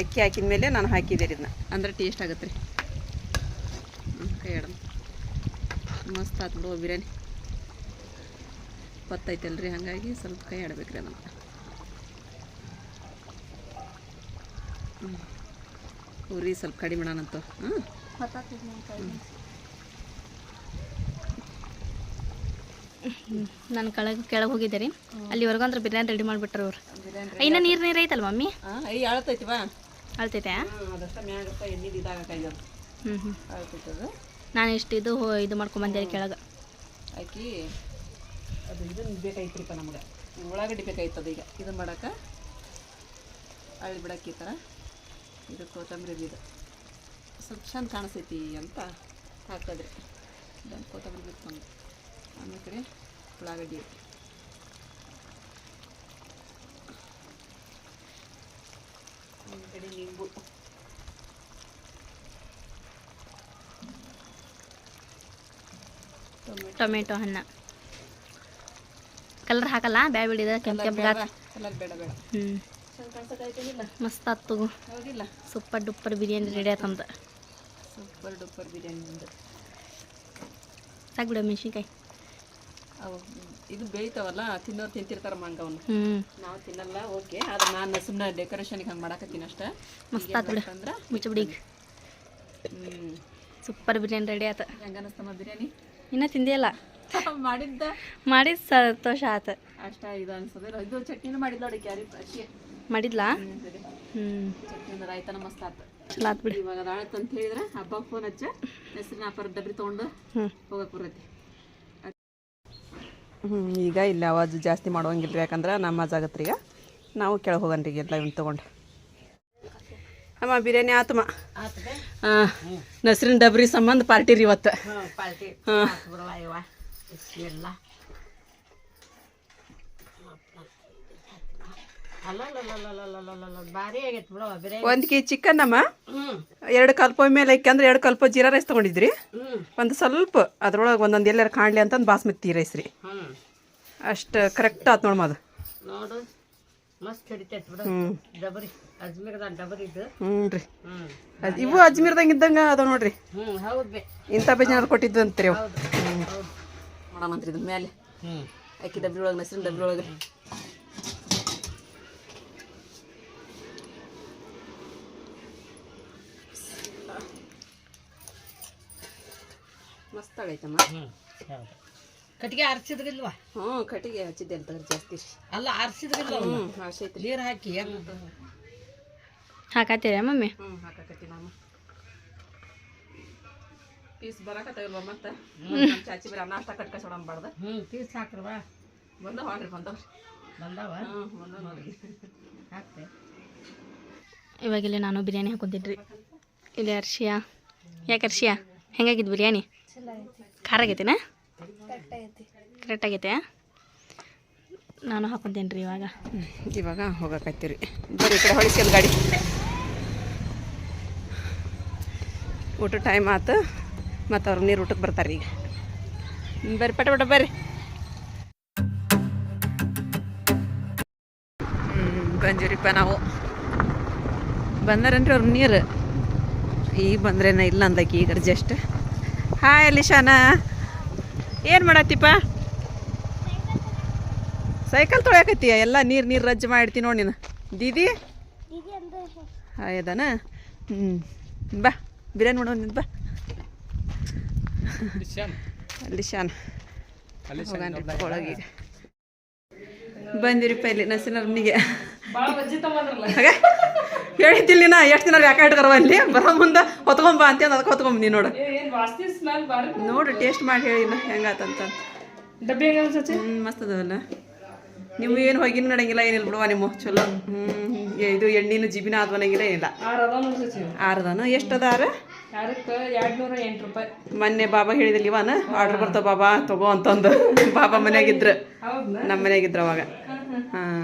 ಅಕ್ಕಿ ಹಾಕಿದ ಮೇಲೆ ನಾನು ಹಾಕಿದ್ದೆ ರೀ ಇದನ್ನ. ಅಂದ್ರೆ ಟೇಸ್ಟ್ ಆಗುತ್ತೆ ರೀ. ಕೈ ಮಸ್ತ್ ಆತು ಬಿಡುವ ಬಿರಿಯಾನಿ. ಗೊತ್ತೈತಲ್ರಿ ಹಾಗಾಗಿ ಸ್ವಲ್ಪ ಕೈ ಆಡ್ಬೇಕು ರೀ ನಮ್ಗೆ ಉರಿ ಸ್ವಲ್ಪ ಕಡಿಮೆ ಮಾಡೋಣಂತ. ಹಾಂ ನಾನು ಕೆಳಗೆ ಕೆಳಗೆ ಹೋಗಿದ್ದೆ ರೀ. ಅಲ್ಲಿವರೆಗೂ ಅಂದ್ರೆ ಬಿರಿಯಾನಿ ರೆಡಿ ಮಾಡಿಬಿಟ್ರು ಅವ್ರು. ಇನ್ನು ನೀರು ನೀರು ಐತಲ್ಲ ಮಮ್ಮಿ? ಅಳತೈತಿ ಬಾ. ಅಳ್ತೈತೆ? ಹ್ಞೂ ಹ್ಞೂ ನಾನು ಇಷ್ಟು ಇದು ಇದು ಮಾಡ್ಕೊಂಬಂದೆ ಕೆಳಗೆ. ಹಾಕಿ ಅದು ಇದನ್ನು ಬೇಕಾಯ್ತ್ರಿಪ್ಪ ನಮ್ಗೆ. ಉಳ್ಳಾಗಡ್ಡಿ ಬೇಕಾಯ್ತದ ಈಗ. ಇದನ್ನು ಮಾಡಕ್ಕೆ ಅಳ್ಳಿ ಬಿಡಕ್ಕೆ ಈ ಥರ ಇದು ಕೊತ್ತಂಬರಿ ಇದು. ಸ್ವಲ್ಪ ಚಂದ ಕಾಣಿಸ್ತೈತಿ ಅಂತ ಹಾಕಿದ್ರಿ. ಇದನ್ನು ಕೊತ್ತಂಬರಿ ಬಿಟ್ಕೊಂಡು. ಆಮೇಲೆ ಕಡೆ ಉಳ್ಳಾಗಡ್ಡಿ ಒಂದು ಕಡೆ ನಿಂಬು. ಟೊಮೆಟೊ. ಹಣ್ಣ ಕಲರ್ ಹಾಕಲ್ಲ? ಬ್ಯಾ ಬಿಡಿದ ಕೆಂಪು ಕೆಂಪು ಗಾತ್ ಕಲರ್ ಬೇಡ ಬೇಡ. ಹ್ಞೂ ಮಸ್ತ್ ಆತು. ಹೌದಿಲ್ಲ? ಸೂಪರ್ ಡುಪ್ಪರ್ ಬಿರಿಯಾನಿ ರೆಡಿ ಆತಂತ ಸೂಪರ್ ಡೂಪರ್ ಬಿರಿಯಾನಿ ಸಾಕು ಬಿಡ ಮೆಣಸಿನ್ಕಾಯಿ. ಇದು ಬೆಳಿತಾವಲ್ಲ ತಿನ್ನೋರು ತಿಂತಿರ್ತಾರ ಮಂಗವನ್ನು ನಾವು ತಿನ್ನಲ್ಲ ಓಕೆ. ಆದ್ರೆ ನಾನು ಸುಮ್ಮನೆ ಡೆಕೋರೇಷನ್ಗೆ ಹಂಗೆ ಮಾಡಾಕತ್ತೀನಿ ಅಷ್ಟೇ. ಮಸ್ತ್ ಆತು ಬಿಡು ಅಂದ್ರೆ ಮುಚ್ಚಬಿಡಿ ಹ್ಞೂ ಸೂಪರ್ ಬಿರಿಯಾನಿ ರೆಡಿ ಆತ. ಹೆಂಗ ಅನಸ್ತಮ್ಮ ಬಿರಿಯಾನಿ? ಇನ್ನೂ ತಿಂದಿಲ್ಲ ಮಾಡಿದ್ದ? ಮಾಡಿ ಸಂತೋಷ ಆತ. ಅಷ್ಟ ಇದು ಅನ್ಸೋದಿಲ್ಲ ಇದು ಚಟ್ನಿನೂ ಮಾಡಿದ್ಲ ನೋಡಿ ಕ್ಯಾರಿ ಅಷ್ಟೇ. ಮಾಡಿದ್ಲಾ? ಹ್ಞೂ ಚಟ್ನಿನ ರಾಯ್ತನ ಮಸ್ತ್ ಆತ. ಚಲೋ ಆತ್ ಬಿಡಿ. ಇವಾಗ ಅದಾಳತ್ ಅಂತ ಹೇಳಿದ್ರೆ ಹಬ್ಬ ಫೋನ್ ಹಚ್ಚ. ಹೆಸ್ರಿನ ಆಫರ್ ಡಬ್ರಿ ತೊಗೊಂಡು ಹೋಗಕ್ಕೆ ಬರ್ತೈತಿ. ಹ್ಞೂ ಈಗ ಇಲ್ಲಿ ಆವಾಜು ಜಾಸ್ತಿ ಮಾಡೋಂಗಿಲ್ಲ ರೀ ಯಾಕಂದ್ರೆ ನಮ್ಮ ಆಗತ್ತೆ ಈಗ. ನಾವು ಕೆಳಗೆ ಹೋಗನ್ರಿ ಎಲ್ಲ ಇವ್ನು ತೊಗೊಂಡು. ಅಮ್ಮ ಬಿರಿಯಾನಿ ಆತಮ್ಮ ನಸ್ರಿನ ಡಬ್ರಿ ಸಂಬಂಧ ಪಾರ್ಟಿ ರೀ ಇವತ್ತು. ಹಾಂ. ಬಿಡವ ಇವ ಎಲ್ಲ ಅಲ್ಲ ಭಾರಿ ಆಗೈತೆ ಬಿಡವ ಬಿರಿಯಾನಿ ಒಂದು ಕೆ ಚಿಕನ್ ಅಮ್ಮ ಎರಡು ಕಲ್ಪ ಮೇಲೆ ಇಕ್ಕಂದ್ರೆ ಎರಡು ಕಲ್ಪ ಜೀರಾ ರೈಸ್ ತೊಗೊಂಡಿದ್ರಿ ಒಂದು ಸ್ವಲ್ಪ ಅದ್ರೊಳಗೆ ಒಂದೊಂದು ಎಲ್ಲಾರು ಕಾಣಲಿ ಅಂತಂದು ಬಾಸ್ಮತಿ ರೈಸ್ ರೀ ಅಷ್ಟ ಕರೆಕ್ಟ್ ಆತು ನೋಡಮ್ಮ ಅದು ಹ್ಞೂ ರೀ ಅದ್ ಇವು ಅಜ್ಮೀರ್ದಂಗೆ ಇದ್ದಂಗೆ ಅದಾವ ನೋಡ್ರಿ ಇಂಥ ಬೇಜಾರು ಕೊಟ್ಟಿದ್ದು ಅಂತೀರಿ ಅವು ಮಾಡಮಂತ್ರಿ ಇದ್ರ ಮೇಲೆ ಅಕ್ಕಿ ಡಬ್ರಿ ಒಳಗೆ ನಸಿರಿನ ಡಬ್ರಿ ಒಳಗೆ ಆಗೈತಮ್ಮ ಹ್ಞೂ ಹೌದು. ಕಟ್ಟಿಗೆ ಆರಿಸಿದ್ರಿಲ್ವಾ? ಹ್ಞೂ ಕಟ್ಟಿಗೆ ಹಚ್ಚಿದ್ದೆ ಅಂತ ಜಾಸ್ತಿ. ಅಲ್ಲ ಆರಿಸಿದ್ರಿಲ್ಲ ಹ್ಞೂ ಹಸೈತ್ರಿ ನೀರು ಹಾಕಿ ಹಾಕತ್ತೀರ ಮಮ್ಮಿ? ಹ್ಞೂ ಹಾಕಕತ್ತಿ ನಾನು ಪೀಸ್ ಬರಾಕತ್ತಾವಿಲ್ವ ಮತ್ತೆ? ಚಾಚಿ ಬರ ಅನ್ನ ಅಷ್ಟ ಕಟ್ಕ ಸೊಡಂಬಾರ್ದು ಹ್ಞೂ ಪೀಸ್ ಹಾಕ್ರವಾ? ಬಂದವ ಹಾಡ್ರಿ ಬಂದವ್ರಿ ಬಂದವ? ಹ್ಞೂ ಬಂದವ ನೋಡ್ರಿ. ಹಾಕ್ತೆ. ಇವಾಗ ಇಲ್ಲಿ ನಾನು ಬಿರಿಯಾನಿ ಹಾಕೊಂತಿದ್ರಿ. ಇಲ್ಲಿ ಅರ್ಶಿಯಾ? ಯಾಕೆ ಅರ್ಶಿಯಾ? ಹೆಂಗಾಗಿದ್ದು ಬಿರಿಯಾನಿ? ಖಾರ ಆಗೈತೆನಾ ಕರೆಕ್ಟ್ ಆಗೈತೆ ನಾನು ಹಾಕೊಂತೇನೆ ರೀ ಇವಾಗ ಇವಾಗ ಹೋಗಕತ್ತೀರಿ ಬರ್ರಿ ಈ ಕಡೆ ಹೊಳಿಸ್ಕಲ್ ಗಾಡಿ. ಊಟ ಟೈಮ್ ಆತು. ಮತ್ತು ಅವ್ರು ನೀರು ಊಟಕ್ಕೆ ಬರ್ತಾರೆ ಈಗ. ಬರ್ರಿ ಪಟ ಪಟ ಬರ್ರಿ. ಹ್ಞೂ ಬಂದಿವ್ರಿಪ್ಪ ನಾವು. ಬಂದಾರನ್ರಿ ಅವ್ರ ನೀರು? ಈಗ ಬಂದ್ರೇನ ಇಲ್ಲ ಅಂದಕ್ಕೆ ಈಗ ಜಸ್ಟ್ ಹಾಯ್ ಅಲಿಶಾನ ಏನು ಮಾಡತ್ತಿಪ್ಪ ಸೈಕಲ್ ತೊಳ್ಯಾಕತ್ತೀಯ? ಎಲ್ಲ ನೀರು ನೀರು ರಜ್ಜು ಮಾಡ್ತೀನಿ ನೋಡಿ ನೀನು. ದೀದಿ? ಹಾಯ್ ಅದಾನ? ಹ್ಞೂ ಬಾ ಬಿರಿಯಾನಿ ಮಾಡೋಣ ನಿಂದು ಬಾ. ಅಲ್ಲಿ ಶಾನ್ ಹೋಗನ್ರಿ ಒಳಗೆ ಬಂದಿರಿಪ್ಪ ಇಲ್ಲಿ ನಸಿನ ಹಾಗ? ಹೇಳಿದ್ದಿಲ್ಲ ನಾ ಎಷ್ಟು ದಿನ ಯಾಕೆ ಇಟ್ಕರವ ಅಲ್ಲಿ? ಬರ ಮುಂದೆ ಹೊತ್ಕೊಂಬ ಅಂತ ಅದಕ್ಕೆ ಹೊತ್ಕೊಂಬ ನೀ ನೋಡು ನೋಡು ಟೇಸ್ಟ್ ಮಾಡಿ ಹೇಳಿ ಹೆಂಗಾತಂತ ಡಬ್ಬಿ ಹ್ಞೂ ಮಸ್ತ್ ಅದಲ್ಲ ನೀವು ಏನು ಹೊಗಿನ ನಡಂಗಿಲ್ಲ ಏನಿಲ್ಲ ಬಿಡುವ ನಿಮ್ಮ ಚಲೋ. ಹ್ಮ್ ಇದು ಎಣ್ಣಿನ ಜಿಬಿನ ಅದು ಅನ್ನಂಗಿಲ್ಲ ಏನಿಲ್ಲ ಆರದಾನು? ಎಷ್ಟು ಅದ ರೂಪಾಯಿ. ಮೊನ್ನೆ ಬಾಬಾ ಹೇಳಿದಿಲ್ಲ ಇವನ ಆರ್ಡರ್ ಬರ್ತಾವ ಬಾಬಾ ತಗೋ ಅಂತಂದು. [laughs] ಬಾಬಾ ಮನ್ಯಾಗಿದ್ರು ನಮ್ಮ ಮನ್ಯಾಗಿದ್ರು ಅವಾಗ. ಹಾಂ.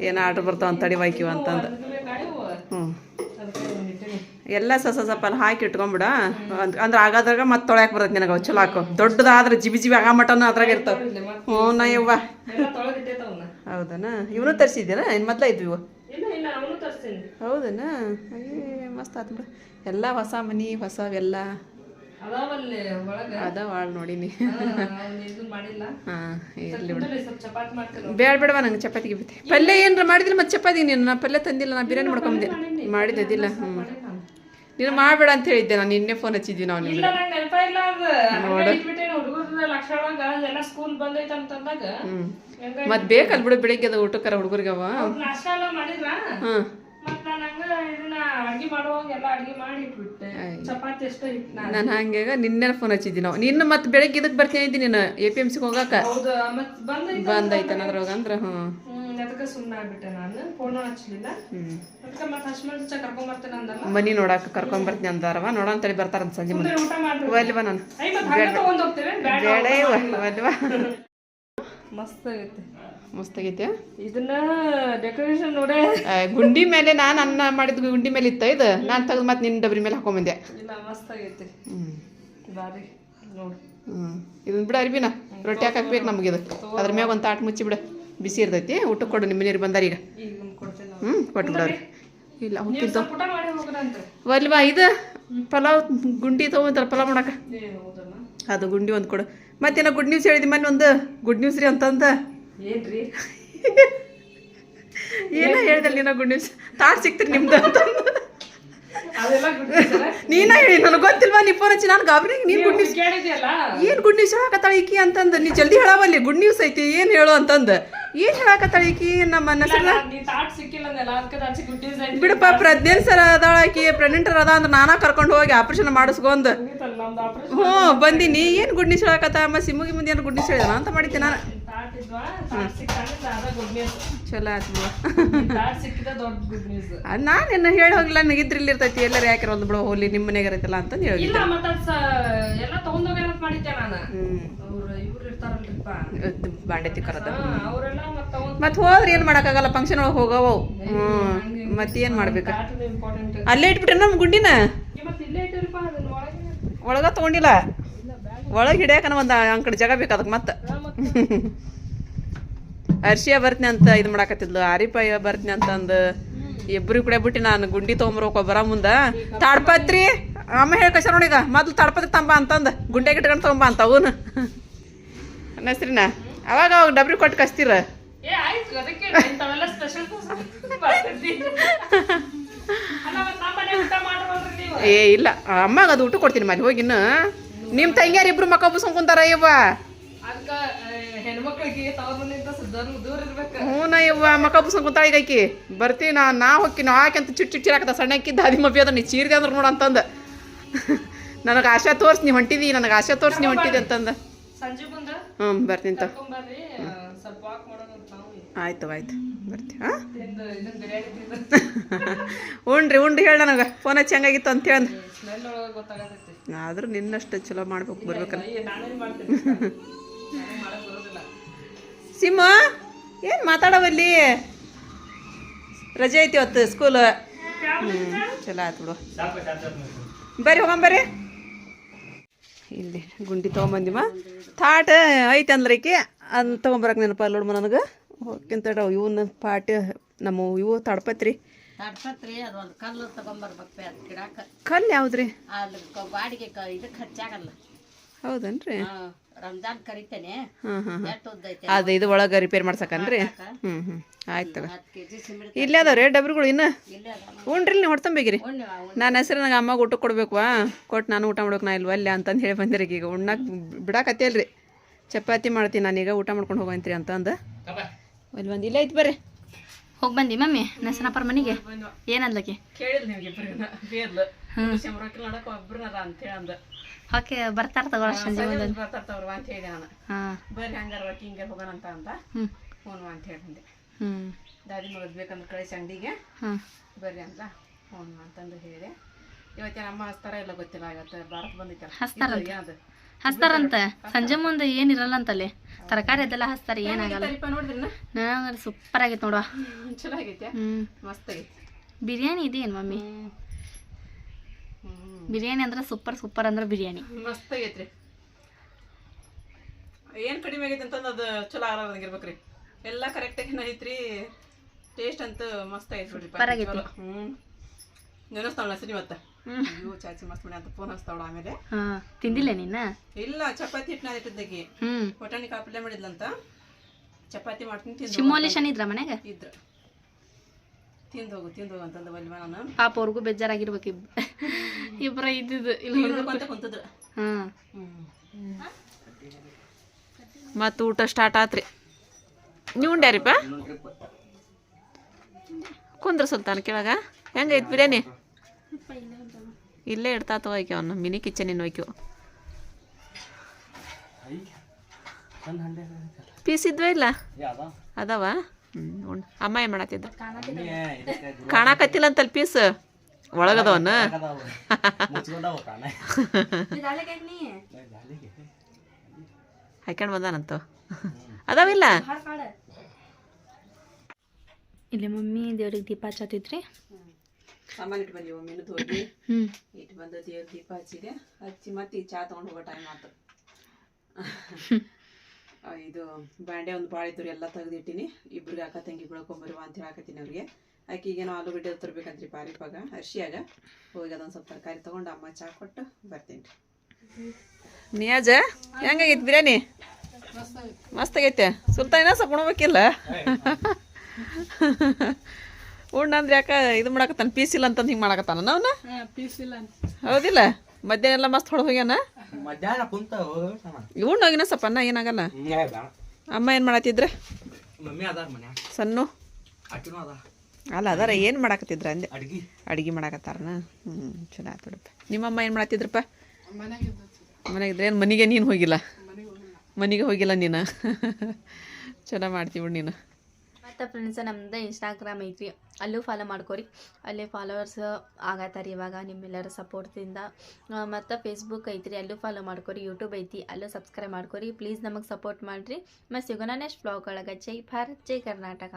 ಏನು ಆರ್ಡ್ರ್ ಬರ್ತಾವ ಅಂತ ತಡಿವಾಯ್ಕಿವ ಅಂತಂದು. ಹ್ಞೂ ಎಲ್ಲ ಅಲ್ಲಿ ಹಾಕಿ ಇಟ್ಕೊಂಬಿಡ. ಅಂದ್- ಅಂದ್ರೆ ಆಗದ್ರಾಗ ಮತ್ತೆ ತೊಳ್ಯಾಕೆ ಬರ್ತೈತೆ ನಿನಗೆ, ಚಲೋ ಹಾಕು. ದೊಡ್ಡದಾದ್ರೆ ಜಿಬಿ ಜಿಬಿ ಆಗ ಮಟನ್ ಅದ್ರಾಗ ಇರ್ತಾವ. ಹ್ಞೂ ನಾ ಯವ್ವ. ಹೌದನಾ? ಹೌದನ ಇವನು ತರಿಸಿದ್ದೀನ? ಇನ್ನು ಮೊದ್ಲ ಇದ್ವಿ ಹೌದನ? ಅಯ್ಯೇ, ಮಸ್ತ್ ಆತು ಬಿಡು. ಎಲ್ಲ ಹೊಸ ಮನಿ ಒಳಗೆ ಅದಾವ ನೋಡಿನಿ. ಬಿಡು. ಬೇಡವಾ ನಂಗೆ ಚಪಾತಿ ಗಿಪಾತಿ? ಪಲ್ಯ ಏನಾರ ಮಾಡಿದ್ರೆ ಮತ್ತೆ ಚಪಾತಿ ನೀನು. ನಾ ಪಲ್ಯ ತಂದಿಲ್ಲ ನಾ ಬಿರಿಯಾನಿ ಮಾಡ್ಕೊಂಬಂದೆ ಮಾಡಿದ್ದಿಲ್ಲ ಹ್ಞೂ ನೀನು ಮಾಡಬೇಡ ಅಂತ ಹೇಳಿದ್ದೆ ನಾನು ನಿನ್ನೆ ಫೋನ್ ಹಚ್ಚಿದ್ವಿ ನಾವು ಹ್ಞೂ ಹೆಂಗ ಮತ್ತೆ ಬೇಕಲ್ಲ ಬಿಡು ಬೆಳಿಗ್ಗೆ ಅದು ಊಟಕ್ಕಾರ ಹುಡುಗರಿಗವ. ಅವ ಹಾಂ ಮತ್ ನಾನು ಹಂಗ ಇದನ್ನ ಅಡ್ಗೆ ಮಾಡುವಾಗ ಎಲ್ಲ ಅಡ್ಗೆ ಮಾಡಿ ಇಟ್ಬಿಟ್ಟೆ ಚಪಾತಿ ಅಷ್ಟೇ ಇಟ್ಟು ನಾನು. ನಾನು ಹಂಗೆ ನಿನ್ನೆ ಫೋನ್ ಹಚ್ಚಿದ್ದಿ ನಾವು. ನಿನ್ನ ಮತ್ತೆ ಬೆಳಗ್ಗೆ ಇದಕ್ಕೆ ಬರ್ತೀನಿ ಇದ್ದೀನಿ ನೀನು ಎ ಪಿ ಎಂ ಸಿಗೆ ಹೋಗಾಕ. ಬಂದೈತೆ ಅದ್ರೊಳಗ ಅಂದ್ರೆ ಹ್ಞೂ ಹ್ಮ್ ಅದಕ್ಕೆ ಸುಮ್ಮನೆ ಆಗ್ಬಿಟ್ಟೆ ನಾನು ಫೋನ್ ಹಚ್ಚಲಿಲ್ಲ ಹ್ಞೂ ಅದಕ್ಕೆ ಮತ್ತೆ ಹಶ್ಮಂತ ಚ ಕರ್ಕೊಂಡ್ ಬರ್ತೇನೆ ಅಂದಲ್ಲ? ಮನಿ ನೋಡಾಕ ಕರ್ಕೊಂಡ್ ಬರ್ತೀನಿ ಅಂದಾರವ ನೋಡೋಣ ಹೇಳಿ ಬರ್ತಾರ ಸಂಜೆ ಮುಂದೆ. ಊಟ ಮಾಡ್ರಿ ಅಲ್ವಾ ನಾನು? ಬೇಡ. ಒಲ್ವ [laughs] ಮಸ್ತ್ ಆಗೈತೆ. ಮಸ್ತ್ ಆಗೈತೆ ಇದನ್ನ ಡೆಕೋರೇಷನ್ ನೋಡೇ. ಗುಂಡಿ ಮೇಲೆ ನಾನು ಅನ್ನ ಮಾಡಿದ ಗುಂಡಿ ಮೇಲೆ ಇತ್ತ ಇದು? ನಾನು ತೆಗೆದು ಮತ್ತೆ ನಿನ್ನ ಡಬ್ರಿ ಮೇಲೆ ಹಾಕೊಂಬಂದೆ ಇಲ್ಲ ಮಸ್ತ್ ಆಗೈತಿ. ಹ್ಞೂ ಬಾರಿ ನೋಡು. ಹ್ಞೂ ಇದನ್ನ ಬಿಡ ಅರಿಬಿನ. ರೊಟ್ಟಿ ಹಾಕಬೇಕು ನಮಗೆ ಇದು. ಅದ್ರ ಮ್ಯಾಗ ಒಂದು ತಾಟ್ ಮುಚ್ಚಿ ಬಿಡ. ಬಿಸಿ ಇರ್ತೈತಿ. ಊಟಕ್ಕೆ ಕೊಡು ನಿಮ್ಮ ನೀರು ಬಂದಾರ ಈಗ. ಹ್ಞೂ ಕೊಟ್ಟು ಬಿಡೋರಿ ಇಲ್ಲ ಒಲ್ವಾ ಇದು? ಪಲಾವ್ ಗುಂಡಿ ತೊಗೊಂತಾರ ಪಲಾವ್ ಮಾಡಕ? ಏ ಹೌದಲ್ಲ ಅದು ಗುಂಡಿ ಒಂದು ಕೊಡು. ಮತ್ತೇನೋ ಗುಡ್ ನ್ಯೂಸ್ ಹೇಳಿದಿ ಮನೆ ಒಂದು. ಗುಡ್ ನ್ಯೂಸ್ ರೀ ಅಂತಂದ. ಏನ್ರಿ? ಏನೋ ಹೇಳ್ದಲ್ಲ ನೀನ ಗುಡ್ ನ್ಯೂಸ್ ತಾಟ್ ಸಿಕ್ತಿರಿ ನಿಮ್ದು ಅಂತ ನೀನ ಹೇಳಿ ನನಗೆ ಗೊತ್ತಿಲ್ವಾ ನೀ ಫೋನ್ ಹಚ್ಚಿ? ನಾನು ಗಾಬರಿ ನೀನು ಗುಡ್ ನ್ಯೂಸ್ ಏನು ಗುಡ್ ನ್ಯೂಸ್ ಹೇಳಕತ್ತಾಳ ಈಕಿ ಅಂತಂದು? ನೀ ಜಲ್ದಿ ಹೇಳಾವಲ್ಲಿ ಗುಡ್ ನ್ಯೂಸ್ ಐತಿ ಏನು ಹೇಳು ಅಂತಂದು. ಏನು ಹೇಳಕತ್ತಾಳ ಈಕಿ ನಮ್ಮ ಹೆಸರನ್ನ ಬಿಡಪ್ಪ ಪ್ರಜ್ಞೆ ಸರ್ ಅದಾಳ ಆಕಿ ಪ್ರೆಗ್ನೆಂಟರ್ ಅದ ಅಂದ್ರೆ ನಾನಾ ಕರ್ಕೊಂಡು ಹೋಗಿ ಆಪರೇಷನ್ ಆಪರೇಷನ್ ಹ್ಞೂ ಬಂದೀನಿ ಏನು ಗುಡ್ ನ್ಯೂಸ್ ಹೇಳಕತ್ತ ಅಮ್ಮ ಸಿಮ್ಮುಗಿ ಮುಂದೆ ಏನು ಗುಡ್ ನ್ಯೂಸ್ ಹೇಳಿದ ಅಂತ ಮಾಡಿದ್ದೆ ನಾನು. ಚಲೋ ಆತ್ಮ ನಾನೇನು ಹೇಳಿ ಹೋಗಿಲ್ಲ ನನಗೆ ಇದ್ರಲ್ಲಿ ಇರ್ತೈತಿ ಎಲ್ಲರೂ ಯಾಕೆ ಒಂದು ಬಿಡೋ ಹೋಲಿ ನಿಮ್ಮ ಮನೆಗೆ ಇರತ್ತಲ್ಲ ಅಂತಂದು ಹೇಳಿ ಇಲ್ಲ ಮತ್ತ ಬಾಂಡೆ ತಿಕ್ಕರದ. ಮತ್ತ ಮತ್ತೆ ಹೋದ್ರೆ ಏನು ಮಾಡೋಕ್ಕಾಗಲ್ಲ ಫಂಕ್ಷನ್ ಒಳಗೆ ಹೋಗವು. ಹ್ಞೂ ಮತ್ತೇನು ಮಾಡ್ಬೇಕು? ತಾಟ್ ಇಂಪಾರ್ಟೆಂಟ್ ಅಲ್ಲೇ ಇಟ್ಬಿಟ್ರೆ ನಮ್ಮ ಗುಂಡಿನ? ಮತ್ತೆ ಇಲ್ಲೇ ಒಳಗ ತೊಗೊಂಡಿಲ್ಲ? ಒಳಗೆ ಹಿಡಿಯಾಕನ ಒಂದು ಅಂಕಡೆ ಜಾಗ ಬೇಕು ಅದಕ್ಕೆ ಮತ್ತೆ. ಅರ್ಶಿಯ ಬರ್ತೀನಿ ಅಂತ ಇದು ಮಾಡಾಕತ್ತಿದ್ಲು. ಆರಿಪಾಯ ಬರ್ತೀನಿ ಅಂತಂದು ಇಬ್ರು ಕೂಡ ಬಿಟ್ಟು ನಾನು ಗುಂಡಿ ತೊಗೊಂಬರ್ಬೇಕು ಬರ ಮುಂದ. ತಾಡ್ಪತ್ರಿ ಅಮ್ಮ ಹೇಳಿ ಕಸ ನೋಡೀಗ ಮೊದ್ಲು ತಾಡ್ಪತ್ರಿ ತಂಬ ಅಂತಂದು. ಗುಂಡೆ ಗಿಟ್ಕೊಂಡು ತೊಗೊಂಬ ಅಂತ ಅವನು. ನಸ್ರಿನ ಅವಾಗ ಅವಾಗ ಡಬ್ರಿ ಕೊಟ್ಟು ಕಸ್ತೀರ? ಏ ಇಲ್ಲ. ಅಮ್ಮಾಗ ಅದು ಊಟ ಕೊಡ್ತೀನಿ ಮನೆ ಹೋಗಿನ್ನು ನಿಮ್ಮ ತಂಗಿಯಾರ ಇಬ್ರು ಮಕ್ಕ ಬುಸ್ಕೊಂಡ್ ಕುಂತಾರ ಯವ್ವ? ಇರ್ಬೇಕು. ಹ್ಞೂ ಯವ್ವ ಮಕ್ಕ ಬುಸ್ಕೊಂಡ್ ಕುಂತಾಳ ಈಗ ಆಕಿ. ಬರ್ತೀನಿ ನಾ ನಾ ಹೋಗಿ ನಾ ಹಾಕಿ ಅಂತ ಚಿಟ್ ಚಿಟ್ ಚಿರಾಕ ಸಣ್ಣ ಹಾಕಿದ್ದ ಅದಿ ಮಬ್ಬಿ ಅದ ನೀ ಚೀರ್ದೆ ಅಂದ್ರೆ ನೋಡು ಅಂತಂದ. ನನಗೆ ಆಶಾ ತೋರ್ಸಿ ನೀ ಹೊಂಟಿದಿ ನನಗೆ ಆಶಾ ತೋರ್ಸಿ ನೀ ಹೊಂಟಿದಿ ಅಂತಂದ. ಹ್ಞೂ ಬರ್ತೀನಿ ತ. ಆಯ್ತು ಆಯ್ತು ಬರ್ತೀವಿ ಹಾಂ? ಉಣ್ರಿ ಉಂಡು ಹೇಳಿ ನನಗೆ. ಫೋನ್ ಹಚ್ಚಿ ಹೆಂಗಾಗಿತ್ತು ಅಂತ ಆದ್ರೂ ನಿನ್ನಷ್ಟು ಚಲೋ ಮಾಡ್ಬೇಕು ಬರ್ಬೇಕಲ್ಲ. ಸಿಂಹ ಏನು ಮಾತಾಡವಲ್ಲಿ ರಜೆ ಐತಿ ಇವತ್ತು ಸ್ಕೂಲ್ ಹ್ಞೂ ಚಲೋ ಆಯ್ತು ಬಿಡು. ಬರ್ರಿ ಹೋಗಂಬರ್ರಿ ಇಲ್ಲಿ ಗುಂಡಿ ತೊಗೊಂಬಂದಿಮ್ಮ. ಥಾಟ್ ಐತೆ ಅಂದ್ರೆ ಈಕಿ. ಅದನ್ನ ತಗೊಂಬರಕ್ ನೆನಪಲ್ಲ ನೋಡ್ಮ ನನಗೆ. ಹೋಗ್ಕಿಂತ ಇವನ್ನ ಪಾಟ್ ನಮ್ಮ ಇವು ತಡ್ಪತ್ರಿ. ತಡ್ಪತ್ರಿ ಅದೊಂದು ಕಲ್ಲು ತಗೊಂಬರ್ಬೇಕು ಅದ್ ಗಿಡಕ್ಕ. ಕಲ್ಲು ಯಾವ್ದ್ರಿ? ಅದ್ರ ಕ- ಬಾಡಿಗೆ ಕ- ಇದಕ್ಕೆ ಖರ್ಚಾಗಲ್ಲ ಹೌದನ್ರಿ? ಹಾ, ರಂಜಾನ್ ಕರಿತೇನೆ. ಹಾಂ ಹಾಂ ಎಷ್ಟು ಉದ್ದ ಐತೆ? ಅದು ಇದು ಒಳಗೆ ರಿಪೇರ್ ಮಾಡ್ಸಕನ್ರಿ? ಹ್ಞೂ ಹ್ಞೂ ಆಯ್ತು ತಗೋ. ಹತ್ತು ಕೆಜಿ ಸಿಮೆಂಟ್ ಇಲ್ಲೇ ಅದಾವ್ರಿ ಡಬ್ರಿಗಳು ಇನ್ನು? ಇಲ್ಲೇ ಅದ ಉಣ್ರಿ ನೀವು ಹೊಡ್ತಂಬೇಕಿರಿ ಉಣ್ಣೆ ನನ್ನ ಹೆಸರು ನಂಗೆ ಅಮ್ಮಗೆ ಊಟ ಕೊಡ್ಬೇಕ್ವಾ? ಕೊಟ್ಟು ನಾನು ಊಟ ಮಾಡ್ಬೇಕು ನಾ ಇಲ್ವಲ್ಲ ಅಲ್ಲೇ ಅಂತಂದು ಹೇಳಿ ಬಂದಿರಿ ಈಗ. ಉಣ್ಣಕ್ಕೆ ಬಿಡಾಕತ್ತೇಲ್ರಿ. ಚಪಾತಿ ಮಾಡ್ತೀನಿ ನಾನೀಗ ಊಟ ಮಾಡ್ಕೊಂಡು ಹೋಗಂತ್ರಿ ಅಂತಂದು. ಇಲ್ಲಿ ಒಂದು ಇಲ್ಲ ಐತಿ ಬರ್ರಿ. ಹೋಗಿ ಬಂದಿ ಮಮ್ಮಿ? ನಸನಪ್ಪರ ಮನೆಗೆ? ಏನಂದ್ಲಕ್ಕೆ ಓಕೆ ಬರ್ತಾರ ಹೇಳಿ ನಾನು. ಹಾಂ. ಬರ್ರಿ ಹಂಗಾರ ಹಿಂಗಾರ ಹೋಗೋಣ ಅಂತ ಅಂತ ಹ್ಞೂ ಅಂತ ಹೇಳಿದೆ. ಹ್ಞೂ ದಾದಿ ಮಗದ್ ಬೇಕಂದ್ರೆ ಕಳಿಸಿ ಅಂಗಡಿಗೆ. ಹಾಂ. ಬರ್ರಿ ಅಂತ ಫೋನ್ ಅಂತಂದು ಹೇಳಿ. ಇವತ್ತೇನು ಅಮ್ಮ ಹಚ್ತಾರ ಇಲ್ಲ ಗೊತ್ತಿಲ್ಲ ಇವತ್ತು ಭಾರತ್ ಬಂದೈತಲ್ಲ ಹಸ್ತಾರ ಏನದು ಹಚ್ತಾರಂತ ಸಂಜೆ ಮುಂದೆ ಏನಿರಲ್ಲ ಅಂತಲ್ಲಿ? ತರಕಾರಿ ಅದೆಲ್ಲ ಹಚ್ತಾರೆ ಏನಾಗಲ್ಲ. ಸರಿಪ ನೋಡಿದ್ರಿ ನನಗೆ ಸೂಪರ್ ಆಗೈತೆ ನೋಡುವ. ಚಲೋ ಆಗೈತೆ ಮಸ್ತ್ ಆಗೈತಿ. ಬಿರಿಯಾನಿ ಇದೇನು ಮಮ್ಮಿ? ಬಿರಿಯಾನಿ ಅಂದ್ರೆ ಸೂಪರ್ ಸೂಪರ್ ಅಂದ್ರೆ ಬಿರಿಯಾನಿ. ಮಸ್ತ್ ಆಗೈತ್ರಿ. ಏನ್ ಕಡಿಮೆ ಆಗೈತೆ ಅಂತಂದು ಅದು ಚಲೋ ಆರಾಮಾಗಿರ್ಬೇಕ್ರಿ ಎಲ್ಲ ಕರೆಕ್ಟಾಗಿ ನಡೀತ್ರಿ. ಟೇಸ್ಟ್ ಅಂತೂ ಮಸ್ತ್ ಆಗೈತೆ ಬಿಡ್ರಿ Super ಆಗೈತಿ. ಚಲೋ. ಹ್ಮ್. ನೆನಸ್ತಾವಳ ಸರಿ ಇವತ್ತ ಅಯ್ಯೋ ಚಾಚಿ ಮಸ್ತ್ ಮಾಡಿ ಅಂತ ಫೋನ್ ಹಚ್ತಾವಳ ಆಮೇಲೆ. ತಿಂದಿಲ್ಲ ನೀನ? ಇಲ್ಲ ಚಪಾತಿ ಹಿಟ್ಟಿನ ಇಟ್ಟಿದ್ದಕ್ಕೆ ಹ್ಞೂ ಒಟಾಣಿ ಕಾಪಲ್ಯ ಮಾಡಿದ್ಲಂತ. ಚಪಾತಿ ಮಾಡ್ತೀನಿ ತಿಂದು ಶಿಮೋಲೇಶನ್ ಇದ್ರ ಮನ್ಯಾಗ ಇದ್ರ. ತಿಂದು ಹೋಗು ತಿಂದು ಹೋಗು ಅಂತಂದ ಬಲ್ವ ನಾನು. ಪಾಪ ಅವ್ರಿಗೂ ಬೇಜಾರಾಗಿರ್ಬೇಕು ಇಬ್ ಇಬ್ಬರ ಇದ್ದಿದ್ದು. ಇಲ್ಲ ಕುಂತದ್ರು. ಹಾಂ. ಮತ್ತು ಊಟ ಸ್ಟಾರ್ಟ್ ಆತ್ರಿ. ನೀವು ಉಂಡ್ಯಾರಿಪ್ಪ ಕುಂದ್ರ ಸುಲ್ತಾನ ಕೆಳಗ? ಹೆಂಗೈತ್ ಬಿರಿಯಾನಿ? ಇಲ್ಲೇ ಇಡ್ತಾತ ಹೋಯ್ಕೆ ಅವನು, ಮಿನಿ ಕಿಚನಿನ ಹೋಯ್ಕೆ. ಪೀಸ್ ಇದ್ವ ಇಲ್ಲ? ಅದಾವ? ಹ್ಞೂ ಅಮ್ಮ ಏನು ಮಾಡತ್ತಿದ್ದ ಕಾಣಕತ್ತಿಲ್ಲ ಅಂತಲ್ಲಿ ಪೀಸ್ ಒಳಗದವನ? ಹಾಕೊಂಡು ಬಂದಾನಂತ. ಅದಾವಿಲ್ಲ? ಇಲ್ಲಿ ಮಮ್ಮಿ ದೇವ್ರಿಗೆ ದೀಪ ಹಚ್ಚತ್ತಿದ್ರಿ. ಸಾಮಾನು ಇಟ್ಟು ಬಂದೀವಿ ಹೋಗಿ ಹ್ಞೂ ಇಟ್ಟು ಬಂದು ದೇವ್ರ ದೀಪ ಹಚ್ಚಿದೆ. ಹಚ್ಚಿ ಮತ್ತೆ ಈ ಚಾ ತೊಗೊಂಡು ಹೋಗೋ ಟೈಮ್ ಆತು. ಆ, ಇದು ಬಾಂಡೆ ಒಂದು ಬಾಳೆ ತೋರಿ ಎಲ್ಲ ತೆಗೆದಿಟ್ಟಿನಿ. ಇಬ್ರಿಗೆ ಅಕ್ಕ ತಂಗಿ ಬೆಳ್ಕೊಂಬರುವ ಅಂತ ಹೇಳಕತ್ತೀನಿ ಅವ್ರಿಗೆ. ಆಕಿಗೇನೋ ಆಲೂಗಡ್ಡೆ ತರ್ಬೇಕಂತ್ರಿ ಪಾರಿಪಾಗ ಅರ್ಶಿಯಾಗ. ಹೋಗಿ ಅದೊಂದು ಸ್ವಲ್ಪ ತರಕಾರಿ ತಗೊಂಡು ಅಮ್ಮ ಚಾ ಕೊಟ್ಟು ಬರ್ತೀನಿ. ನಿಯಾಜ ಹೆಂಗಾಗೈತಿ ಬಿರಿಯಾನಿ? ಮಸ್ತ್ ಆಗೈತೆ ಸುಲ್ತಾನ ಸ್ವಲ್ಪ ಉಣ್ಬೇಕಿಲ್ಲ? ಉಣ್ಣಂದ್ರೆ ಯಾಕೆ ಇದು ಮಾಡಾಕತ್ತಾನ? ಪೀಸ್ ಇಲ್ಲ ಅಂತಂದು ಹಿಂಗೆ ಮಾಡಕತ್ತಾನ ಅವನ? ಹೌದಿಲ್ಲ? ಮಧ್ಯಾಹ್ನ ಎಲ್ಲ ಮಸ್ತ್ ಹೊಡೆದು ಹೋಗ್ಯಾನ? ಮಧ್ಯಾಹ್ನ ಕುಂತ ಉಣ್ಣು ಹೋಗಿನ ಸ್ವಲ್ಪ ಅನ್ನ ಏನಾಗಲ್ಲ ಅಮ್ಮ ಏನು ಮಾಡತ್ತಿದ್ರ ಮಮ್ಮಿ ಅದಾರ ಸಣ್ಣ ಅದ ಅಲ್ಲ ಅದಾರ. ಏನು ಮಾಡಾಕತ್ತಿದ್ರ ಅಂದೆ? ಅಡ್ಗಿ. ಅಡಿಗೆ ಮಾಡಾಕತ್ತಾರನ? ಹ್ಞೂ ಚಲೋ ಆತ್ ಬಿಡಪ್ಪ. ನಿಮ್ಮಮ್ಮ ಏನು ಮಾಡತ್ತಿದ್ರಪ್ಪ ಮನೆಗಿದ್ರೆ ಏನು? ಮನೆಗೆ ನೀನು ಹೋಗಿಲ್ಲ? ಮನೆಗೆ ಹೋಗಿಲ್ಲ. ನೀನು? ಚಲೋ ಮಾಡ್ತೀವಿ ನೀನು. ಮತ್ತು ಫ್ರೆಂಡ್ಸ್ ನಮ್ದು ಇನ್ಸ್ಟಾಗ್ರಾಮ್ ಐತ್ರಿ. ಅಲ್ಲೂ ಫಾಲೋ ಮಾಡ್ಕೊರಿ. ಅಲ್ಲೇ ಫಾಲೋವರ್ಸ್ ಆಗತ್ತಾರ ಇವಾಗ ನಿಮ್ಮೆಲ್ಲರ ಸಪೋರ್ಟಿಂದ ಮತ್ತು ಫೇಸ್ಬುಕ್ ಐತ್ರಿ, ಅಲ್ಲೂ ಫಾಲೋ ಮಾಡ್ಕೊರಿ. ಯೂಟ್ಯೂಬ್ ಐತಿ, ಅಲ್ಲೂ ಸಬ್ಸ್ಕ್ರೈಬ್ ಮಾಡ್ಕೊರಿ. ಪ್ಲೀಸ್ ನಮಗೆ ಸಪೋರ್ಟ್ ಮಾಡಿರಿ. ಮತ್ತು ಸಿಗೋಣ ನೆಕ್ಸ್ಟ್ ಬ್ಲಾಗ್ ಒಳಗೆ. ಜೈ ಭಾರತ್, ಜೈ ಕರ್ನಾಟಕ.